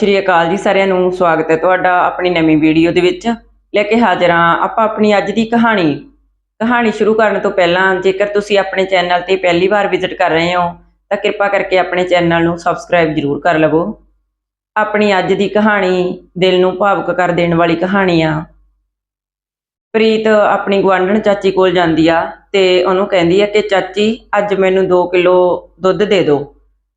ਸ਼੍ਰੀ ਅਕਾਲ ਜੀ ਸਾਰਿਆਂ ਨੂੰ ਸਵਾਗਤ ਹੈ ਤੁਹਾਡਾ ਆਪਣੀ ਨਵੀਂ ਵੀਡੀਓ ਦੇ ਵਿੱਚ। ਲੈ ਕੇ ਹਾਜ਼ਰ ਹਾਂ ਆਪਾਂ ਆਪਣੀ ਅੱਜ ਦੀ ਕਹਾਣੀ। ਕਹਾਣੀ ਸ਼ੁਰੂ ਕਰਨ ਤੋਂ ਪਹਿਲਾਂ ਜੇਕਰ ਤੁਸੀਂ ਆਪਣੇ ਚੈਨਲ ਤੇ ਪਹਿਲੀ ਵਾਰ ਵਿਜ਼ਿਟ ਕਰ ਰਹੇ ਹੋ, ਤਾਂ ਕਿਰਪਾ ਕਰਕੇ ਆਪਣੇ ਚੈਨਲ ਨੂੰ ਸਬਸਕ੍ਰਾਈਬ ਜ਼ਰੂਰ ਕਰ ਲਵੋ। ਆਪਣੀ ਅੱਜ ਦੀ ਕਹਾਣੀ ਦਿਲ ਨੂੰ ਭਾਵੁਕ ਕਰ ਦੇਣ ਵਾਲੀ ਕਹਾਣੀ ਆ। ਪ੍ਰੀਤ ਆਪਣੀ ਗੁਆਂਢਣ ਚਾਚੀ ਕੋਲ ਜਾਂਦੀ ਆ ਤੇ ਉਹਨੂੰ ਕਹਿੰਦੀ ਆ ਕਿ ਚਾਚੀ, ਅੱਜ ਮੈਨੂੰ 2 ਕਿਲੋ ਦੁੱਧ ਦੇ ਦਿਓ।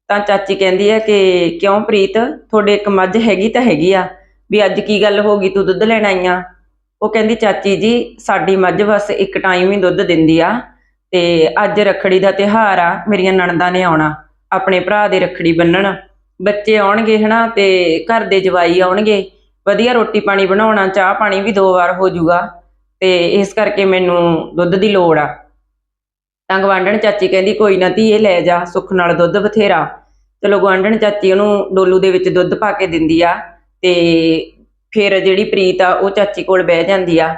ਤਾਂ ਚਾਚੀ ਕਹਿੰਦੀ ਹੈ ਕਿ ਕਿਉਂ ਪ੍ਰੀਤ, ਤੁਹਾਡੇ ਇੱਕ ਮੱਝ ਹੈਗੀ ਤਾਂ ਹੈਗੀ ਆ, ਵੀ ਅੱਜ ਕੀ ਗੱਲ ਹੋ ਗਈ, ਤੂੰ ਦੁੱਧ ਲੈਣ ਆਈ ਆ? ਉਹ ਕਹਿੰਦੀ, ਚਾਚੀ ਜੀ, ਸਾਡੀ ਮੱਝ ਬਸ ਇੱਕ ਟਾਈਮ ਹੀ ਦੁੱਧ ਦਿੰਦੀ ਆ, ਤੇ ਅੱਜ ਰੱਖੜੀ ਦਾ ਤਿਉਹਾਰ ਆ, ਮੇਰੀਆਂ ਨਣਦਾਂ ਨੇ ਆਉਣਾ, ਆਪਣੇ ਭਰਾ ਦੇ ਰੱਖੜੀ ਬੰਨਣ। ਬੱਚੇ ਆਉਣਗੇ ਹਨਾ, ਤੇ ਘਰ ਦੇ ਜਵਾਈ ਆਉਣਗੇ। ਵਧੀਆ ਰੋਟੀ ਪਾਣੀ ਬਣਾਉਣਾ, ਚਾਹ ਪਾਣੀ ਵੀ ਦੋ ਵਾਰ ਹੋ ਜਾਊਗਾ ਤੇ ਇਸ ਕਰਕੇ ਮੈਨੂੰ ਦੁੱਧ ਦੀ ਲੋੜ ਆ। ਤਾਂ ਗਵਾਂਢਣ ਚਾਚੀ ਕਹਿੰਦੀ, ਕੋਈ ਨਾ ਧੀਏ, ਲੈ ਜਾ, ਸੁੱਖ ਨਾਲ ਦੁੱਧ ਬਥੇਰਾ। ਚਲੋ ਗਵਾਂਢਣ ਚਾਚੀ ਉਹਨੂੰ ਡੋਲੂ ਦੇ ਵਿੱਚ ਦੁੱਧ ਪਾ ਕੇ ਦਿੰਦੀ ਆ ਤੇ ਫਿਰ ਜਿਹੜੀ ਪ੍ਰੀਤ ਆ, ਉਹ ਚਾਚੀ ਕੋਲ ਬਹਿ ਜਾਂਦੀ ਆ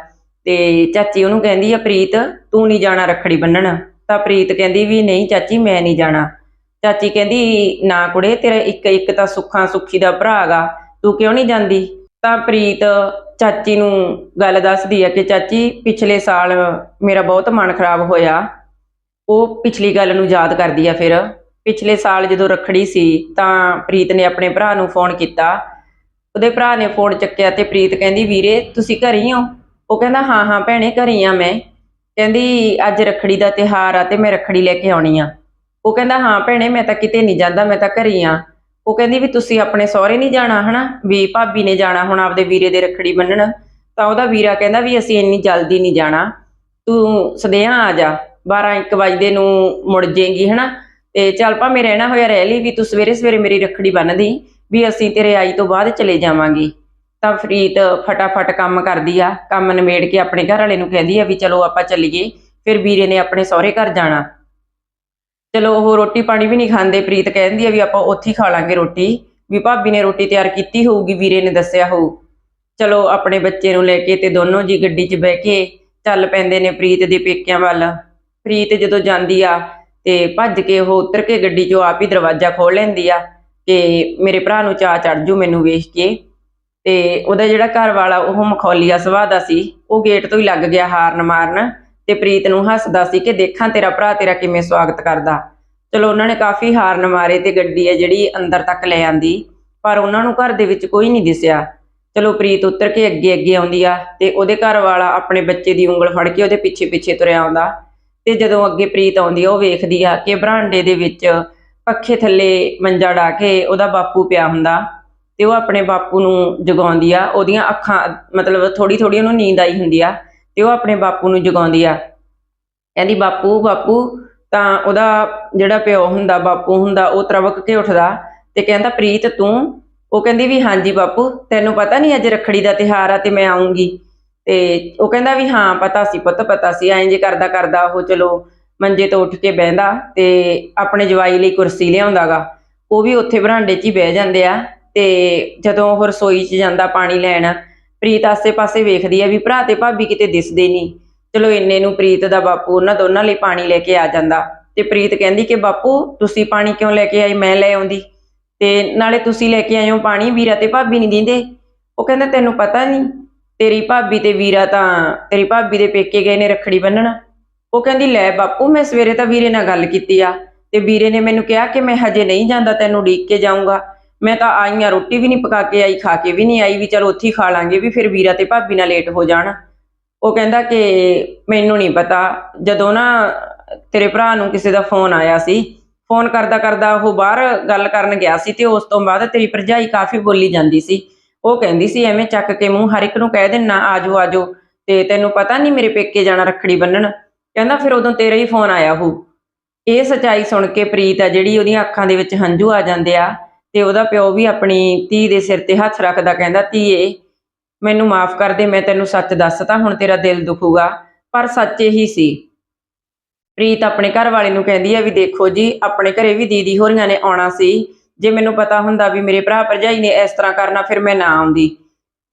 ਤੇ ਚਾਚੀ ਉਹਨੂੰ ਕਹਿੰਦੀ ਆ, ਪ੍ਰੀਤ, ਤੂੰ ਨਹੀਂ ਜਾਣਾ ਰੱਖੜੀ ਬੰਨਣ। ਤਾਂ ਪ੍ਰੀਤ ਕਹਿੰਦੀ ਵੀ, ਨਹੀਂ ਚਾਚੀ, ਮੈਂ ਨਹੀਂ ਜਾਣਾ। ਚਾਚੀ ਕਹਿੰਦੀ, ਨਾ ਕੁੜੇ, ਤੇਰਾ ਇੱਕ ਇੱਕ ਤਾਂ ਸੁੱਖਾਂ ਸੁੱਖੀ ਦਾ ਭਰਾ ਹੈਗਾ ਤੂੰ ਕਿਉਂ ਨਹੀਂ ਜਾਂਦੀ? ਤਾਂ ਪ੍ਰੀਤ ਚਾਚੀ ਨੂੰ ਗੱਲ ਦੱਸਦੀ ਆ ਕਿ, ਚਾਚੀ, ਪਿਛਲੇ ਸਾਲ ਮੇਰਾ ਬਹੁਤ ਮਨ ਖਰਾਬ ਹੋਇਆ ਉਹ ਪਿਛਲੀ ਗੱਲ ਨੂੰ ਯਾਦ ਕਰਦੀ ਆ ਫਿਰ। ਪਿਛਲੇ ਸਾਲ ਜਦੋਂ ਰੱਖੜੀ ਸੀ ਤਾਂ ਪ੍ਰੀਤ ਨੇ ਆਪਣੇ ਭਰਾ ਨੂੰ ਫੋਨ ਕੀਤਾ। ਉਹਦੇ ਭਰਾ ਨੇ ਫੋਨ ਚੱਕਿਆ ਤੇ ਪ੍ਰੀਤ ਕਹਿੰਦੀ, ਵੀਰੇ, ਤੁਸੀਂ ਘਰੇ ਹੀ ਹੋ? ਉਹ ਕਹਿੰਦਾ, ਹਾਂ ਹਾਂ ਭੈਣੇ, ਘਰੇ ਹੀ ਆ ਮੈਂ। ਕਹਿੰਦੀ, ਅੱਜ ਰੱਖੜੀ ਦਾ ਤਿਹਾਰ ਆ ਤੇ ਮੈਂ ਰੱਖੜੀ ਲੈ ਕੇ ਆਉਣੀ ਆ। ਉਹ ਕਹਿੰਦਾ, ਹਾਂ ਭੈਣੇ, ਮੈਂ ਤਾਂ ਕਿਤੇ ਨਹੀਂ ਜਾਂਦਾ, ਮੈਂ ਤਾਂ ਘਰੇ ਹੀ ਆ। ਉਹ ਕਹਿੰਦੀ ਵੀ, ਤੁਸੀਂ ਆਪਣੇ ਸਹੁਰੇ ਨਹੀਂ ਜਾਣਾ, ਹਨਾ? ਵੀ ਭਾਬੀ ਨੇ ਜਾਣਾ ਹੁਣ ਆਪਦੇ ਵੀਰੇ ਦੇ ਰੱਖੜੀ ਬੰਨਣ। ਤਾਂ ਉਹਦਾ ਵੀਰਾ ਕਹਿੰਦਾ ਵੀ, ਅਸੀਂ ਇੰਨੀ ਜਲਦੀ ਨਹੀਂ ਜਾਣਾ। ਤੂੰ ਸਦੇਹਾ ਆ ਜਾ। 12 1 ਵਜੇ ਨੂੰ ਮੁੜ ਜਾਏਗੀ, ਹਨਾ? ਤੇ ਚੱਲ ਭਾਵੇਂ ਰਹਿਣਾ ਹੋਇਆ ਰਹਿ ਲਈ ਵੀ ਤੂੰ ਸਵੇਰੇ ਸਵੇਰੇ ਮੇਰੀ ਰੱਖੜੀ ਬੰਨਦੀ ਵੀ ਅਸੀਂ ਤੇਰੇ ਆਈ ਤੋਂ ਬਾਅਦ ਚਲੇ ਜਾਵਾਂਗੇ। ਤਾਂ ਫਰੀਦ ਫਟਾਫਟ ਕੰਮ ਕਰਦੀ ਆ, ਕੰਮ ਨਿਮੇੜ ਕੇ ਆਪਣੇ ਘਰ ਵਾਲੇ ਨੂੰ ਕਹਿੰਦੀ ਆ ਵੀ ਚਲੋ ਆਪਾਂ ਚੱਲੀਏ, ਫਿਰ ਵੀਰੇ ਨੇ ਆਪਣੇ ਸਹੁਰੇ ਘਰ ਜਾਣਾ। ਚਲੋ ਉਹ ਰੋਟੀ ਪਾਣੀ ਵੀ ਨਹੀਂ ਖਾਂਦੇ, ਪ੍ਰੀਤ ਕਹਿੰਦੀ ਆ ਵੀ ਆਪਾਂ ਉੱਥੇ ਹੀ ਖਾ ਲਾਂਗੇ ਰੋਟੀ, ਵੀ ਭਾਬੀ ਨੇ ਰੋਟੀ ਤਿਆਰ ਕੀਤੀ ਹੋਊਗੀ, ਵੀਰੇ ਨੇ ਦੱਸਿਆ ਹੋਊ। ਚਲੋ ਆਪਣੇ ਬੱਚੇ ਨੂੰ ਲੈ ਕੇ ਤੇ ਦੋਨੋਂ ਜੀ ਗੱਡੀ 'ਚ ਬਹਿ ਕੇ ਚੱਲ ਪੈਂਦੇ ਨੇ ਪ੍ਰੀਤ ਦੇ ਪੇਕਿਆਂ ਵੱਲ। ਪ੍ਰੀਤ ਜਦੋਂ ਜਾਂਦੀ ਆ ਤੇ ਭੱਜ ਕੇ ਉਹ ਉਤਰ ਕੇ ਗੱਡੀ 'ਚੋਂ ਆਪ ਹੀ ਦਰਵਾਜ਼ਾ ਖੋਲ ਲੈਂਦੀ ਆ ਕਿ ਮੇਰੇ ਭਰਾ ਨੂੰ ਚਾਹ ਚੜ ਜੂ ਮੈਨੂੰ ਵੇਖ ਕੇ। ਤੇ ਉਹਦਾ ਜਿਹੜਾ ਘਰ ਵਾਲਾ ਉਹ ਮਖੌਲੀਆ ਸੁਭਾਅ ਦਾ ਸੀ, ਉਹ ਗੇਟ ਤੋਂ ਹੀ ਲੱਗ ਗਿਆ ਹਾਰਨ ਮਾਰਨ ਤੇ ਪ੍ਰੀਤ ਨੂੰ ਹੱਸਦਾ ਸੀ ਕਿ ਦੇਖਾਂ ਤੇਰਾ ਭਰਾ ਤੇਰਾ ਕਿਵੇਂ ਸਵਾਗਤ ਕਰਦਾ। ਚਲੋ ਉਹਨਾਂ ਨੇ ਕਾਫੀ ਹਾਰਨ ਮਾਰੇ ਤੇ ਗੱਡੀ ਹੈ ਜਿਹੜੀ ਅੰਦਰ ਤੱਕ ਲੈ ਆਂਦੀ, ਪਰ ਉਹਨਾਂ ਨੂੰ ਘਰ ਦੇ ਵਿੱਚ ਕੋਈ ਨਹੀਂ ਦਿਸਿਆ। ਚਲੋ ਪ੍ਰੀਤ ਉਤਰ ਕੇ ਅੱਗੇ ਅੱਗੇ ਆਉਂਦੀ ਆ ਤੇ ਉਹਦੇ ਘਰ ਵਾਲਾ ਆਪਣੇ ਬੱਚੇ ਦੀ ਉਂਗਲ ਫੜ ਕੇ ਉਹਦੇ ਪਿੱਛੇ ਪਿੱਛੇ ਤੁਰਿਆ ਆਉਂਦਾ। ਤੇ ਜਦੋਂ ਅੱਗੇ ਪ੍ਰੀਤ ਆਉਂਦੀ ਆ, ਉਹ ਵੇਖਦੀ ਆ ਕਿ ਬਰਾਂਡੇ ਦੇ ਵਿੱਚ ਪੱਖੇ ਥੱਲੇ ਮੰਜਾ ਢਾ ਕੇ ਉਹਦਾ ਬਾਪੂ ਪਿਆ ਹੁੰਦਾ ਤੇ ਉਹ ਆਪਣੇ ਬਾਪੂ ਨੂੰ ਜਗਾਉਂਦੀ ਆ, ਉਹਦੀਆਂ ਅੱਖਾਂ ਮਤਲਬ ਥੋੜੀ ਥੋੜੀ ਉਹਨੂੰ ਨੀਂਦ ਆਈ ਹੁੰਦੀ ਆ ਤੇ ਉਹ ਆਪਣੇ ਬਾਪੂ ਨੂੰ ਜਗਾਉਂਦੀ ਆ। ਕਹਿੰਦੀ, ਬਾਪੂ ਬਾਪੂ। ਤਾਂ ਉਹਦਾ ਜਿਹੜਾ ਪਿਓ ਹੁੰਦਾ, ਬਾਪੂ ਹੁੰਦਾ, ਉਹ ਤਰਵਕ ਕੇ ਉੱਠਦਾ ਤੇ ਕਹਿੰਦਾ, ਪ੍ਰੀਤ, ਤੂੰ? ਉਹ ਕਹਿੰਦੀ ਵੀ, ਹਾਂਜੀ, ਬਾਪੂ, ਤੈਨੂੰ ਪਤਾ ਨਹੀਂ ਅੱਜ ਰੱਖੜੀ ਦਾ ਤਿਹਾਰ ਆ ਤੇ ਮੈਂ ਆਉਂਗੀ ਤੇ ਉਹ ਕਹਿੰਦਾ ਵੀ ਹਾਂ, ਪਤਾ ਸੀ ਪੁੱਤ, ਪਤਾ ਸੀ, ਐਂ ਜੇ ਕਰਦਾ ਕਰਦਾ, ਉਹ ਚਲੋ ਮੰਜੇ ਤੋਂ ਉੱਠ ਕੇ ਬਹਿੰਦਾ ਤੇ ਆਪਣੇ ਜਵਾਈ ਲਈ ਕੁਰਸੀ ਲਿਆਉਂਦਾਗਾ। ਉਹ ਵੀ ਉੱਥੇ ਬਰਾਂਡੇ 'ਚ ਹੀ ਬਹਿ ਜਾਂਦੇ ਆ ਤੇ ਜਦੋਂ ਉਹ ਰਸੋਈ 'ਚ ਜਾਂਦਾ ਪਾਣੀ ਲੈਣ, ਪ੍ਰੀਤ ਆਸੇ-ਪਾਸੇ ਵੇਖਦੀ ਆ ਵੀ ਭਰਾ ਤੇ ਭਾਬੀ ਕਿਤੇ ਦਿਸਦੇ ਨਹੀਂ। ਚਲੋ ਇੰਨੇ ਨੂੰ ਪ੍ਰੀਤ ਦਾ ਬਾਪੂ ਉਹਨਾਂ ਦੋਨਾਂ ਲਈ ਪਾਣੀ ਲੈ ਕੇ ਆ ਜਾਂਦਾ ਤੇ ਪ੍ਰੀਤ ਕਹਿੰਦੀ ਕਿ ਬਾਪੂ, ਤੁਸੀਂ ਪਾਣੀ ਕਿਉਂ ਲੈ ਕੇ ਆਏ? ਮੈਂ ਲੈ ਆਉਂਦੀ। ਤੇ ਨਾਲੇ ਤੁਸੀਂ ਲੈ ਕੇ ਆਏ ਹੋ ਪਾਣੀ, ਵੀਰਾ ਤੇ ਭਾਬੀ ਨਹੀਂ ਦਿੰਦੇ। ਉਹ ਕਹਿੰਦਾ, ਤੈਨੂੰ ਪਤਾ ਨਹੀਂ। ਤੇਰੀ ਭਾਬੀ ਤੇ ਵੀਰਾ ਤਾਂ, ਤੇਰੀ ਭਾਬੀ ਦੇ ਪੇਕੇ ਗਏ ਨੇ ਰੱਖੜੀ ਬੰਨਣ। ਉਹ ਕਹਿੰਦੀ, ਲੈ ਬਾਪੂ, ਮੈਂ ਸਵੇਰੇ ਤਾਂ ਵੀਰੇ ਨਾਲ ਗੱਲ ਕੀਤੀ ਆ। ਤੇ ਵੀਰੇ ਨੇ ਮੈਨੂੰ ਕਿਹਾ ਕਿ ਮੈਂ ਹਜੇ ਨਹੀਂ ਜਾਂਦਾ, ਤੈਨੂੰ ਉਡੀਕ ਕੇ ਜਾਊਂਗਾ। ਮੈਂ ਤਾਂ ਆਈ ਆ ਰੋਟੀ ਵੀ ਨਹੀਂ ਪਕਾ ਕੇ ਆਈ, ਖਾ ਕੇ ਵੀ ਨਹੀਂ ਆਈ ਵੀ ਚਲੋ ਉੱਥੇ ਹੀ ਖਾ ਲਾਂਗੇ ਵੀ ਫਿਰ ਵੀਰਾ ਤੇ ਭਾਬੀ ਨਾਲ ਲੇਟ ਹੋ ਜਾਣ। ਉਹ ਕਹਿੰਦਾ ਕਿ ਮੈਨੂੰ ਨਹੀਂ ਪਤਾ। ਜਦੋਂ ਨਾ ਤੇਰੇ ਭਰਾ ਨੂੰ ਕਿਸੇ ਦਾ ਫੋਨ ਆਇਆ ਸੀ ਫੋਨ ਕਰਦਾ ਕਰਦਾ ਉਹ ਬਾਹਰ ਗੱਲ ਕਰਨ ਗਿਆ ਸੀ ਤੇ ਉਸ ਤੋਂ ਬਾਅਦ ਤੇਰੀ ਭਰਜਾਈ ਕਾਫੀ ਬੋਲੀ ਜਾਂਦੀ ਸੀ। ਉਹ ਕਹਿੰਦੀ ਸੀ, ਐਵੇਂ ਚੱਕ ਕੇ ਮੂੰਹ ਹਰ ਇੱਕ ਨੂੰ ਕਹਿ ਦੇਣਾ ਆਜੋ ਆਜੋ, ਤੇ ਤੈਨੂੰ ਪਤਾ ਨਹੀਂ ਮੇਰੇ ਪੇਕੇ ਜਾਣਾ ਰੱਖੜੀ ਬੰਨਣ? ਕਹਿੰਦਾ, ਫਿਰ ਉਦੋਂ ਤੇਰਾ ਹੀ ਫੋਨ ਆਇਆ ਹੋ ਇਹ ਸਚਾਈ ਸੁਣ ਕੇ ਪ੍ਰੀਤ ਆ, ਜਿਹੜੀ ਉਹਦੀਆਂ ਅੱਖਾਂ ਦੇ ਵਿੱਚ ਹੰਝੂ ਆ ਜਾਂਦੇ ਆ, ਤੇ ਉਹਦਾ ਪਿਓ ਵੀ ਆਪਣੀ ਧੀ ਦੇ ਸਿਰ ਤੇ ਹੱਥ ਰੱਖਦਾ ਕਹਿੰਦਾ, ਧੀਏ, ਮੈਨੂੰ ਮਾਫ ਕਰ ਦੇ, ਮੈਂ ਤੈਨੂੰ ਸੱਚ ਦੱਸਤਾ ਹੁਣ ਤੇਰਾ ਦਿਲ ਦੁਖੂਗਾ, ਪਰ ਸੱਚ ਇਹੀ ਸੀ। ਪ੍ਰੀਤ ਆਪਣੇ ਘਰ ਵਾਲੇ ਨੂੰ ਕਹਿੰਦੀ ਆ ਵੀ ਦੇਖੋ ਜੀ, ਆਪਣੇ ਘਰੇ ਵੀ ਦੀਦੀ ਹੋਰੀਆਂ ਨੇ ਆਉਣਾ ਸੀ ਜੇ ਮੈਨੂੰ ਪਤਾ ਹੁੰਦਾ ਵੀ ਮੇਰੇ ਭਰਾ ਭਰਜਾਈ ਨੇ ਇਸ ਤਰ੍ਹਾਂ ਕਰਨਾ, ਫਿਰ ਮੈਂ ਨਾ ਆਉਂਦੀ।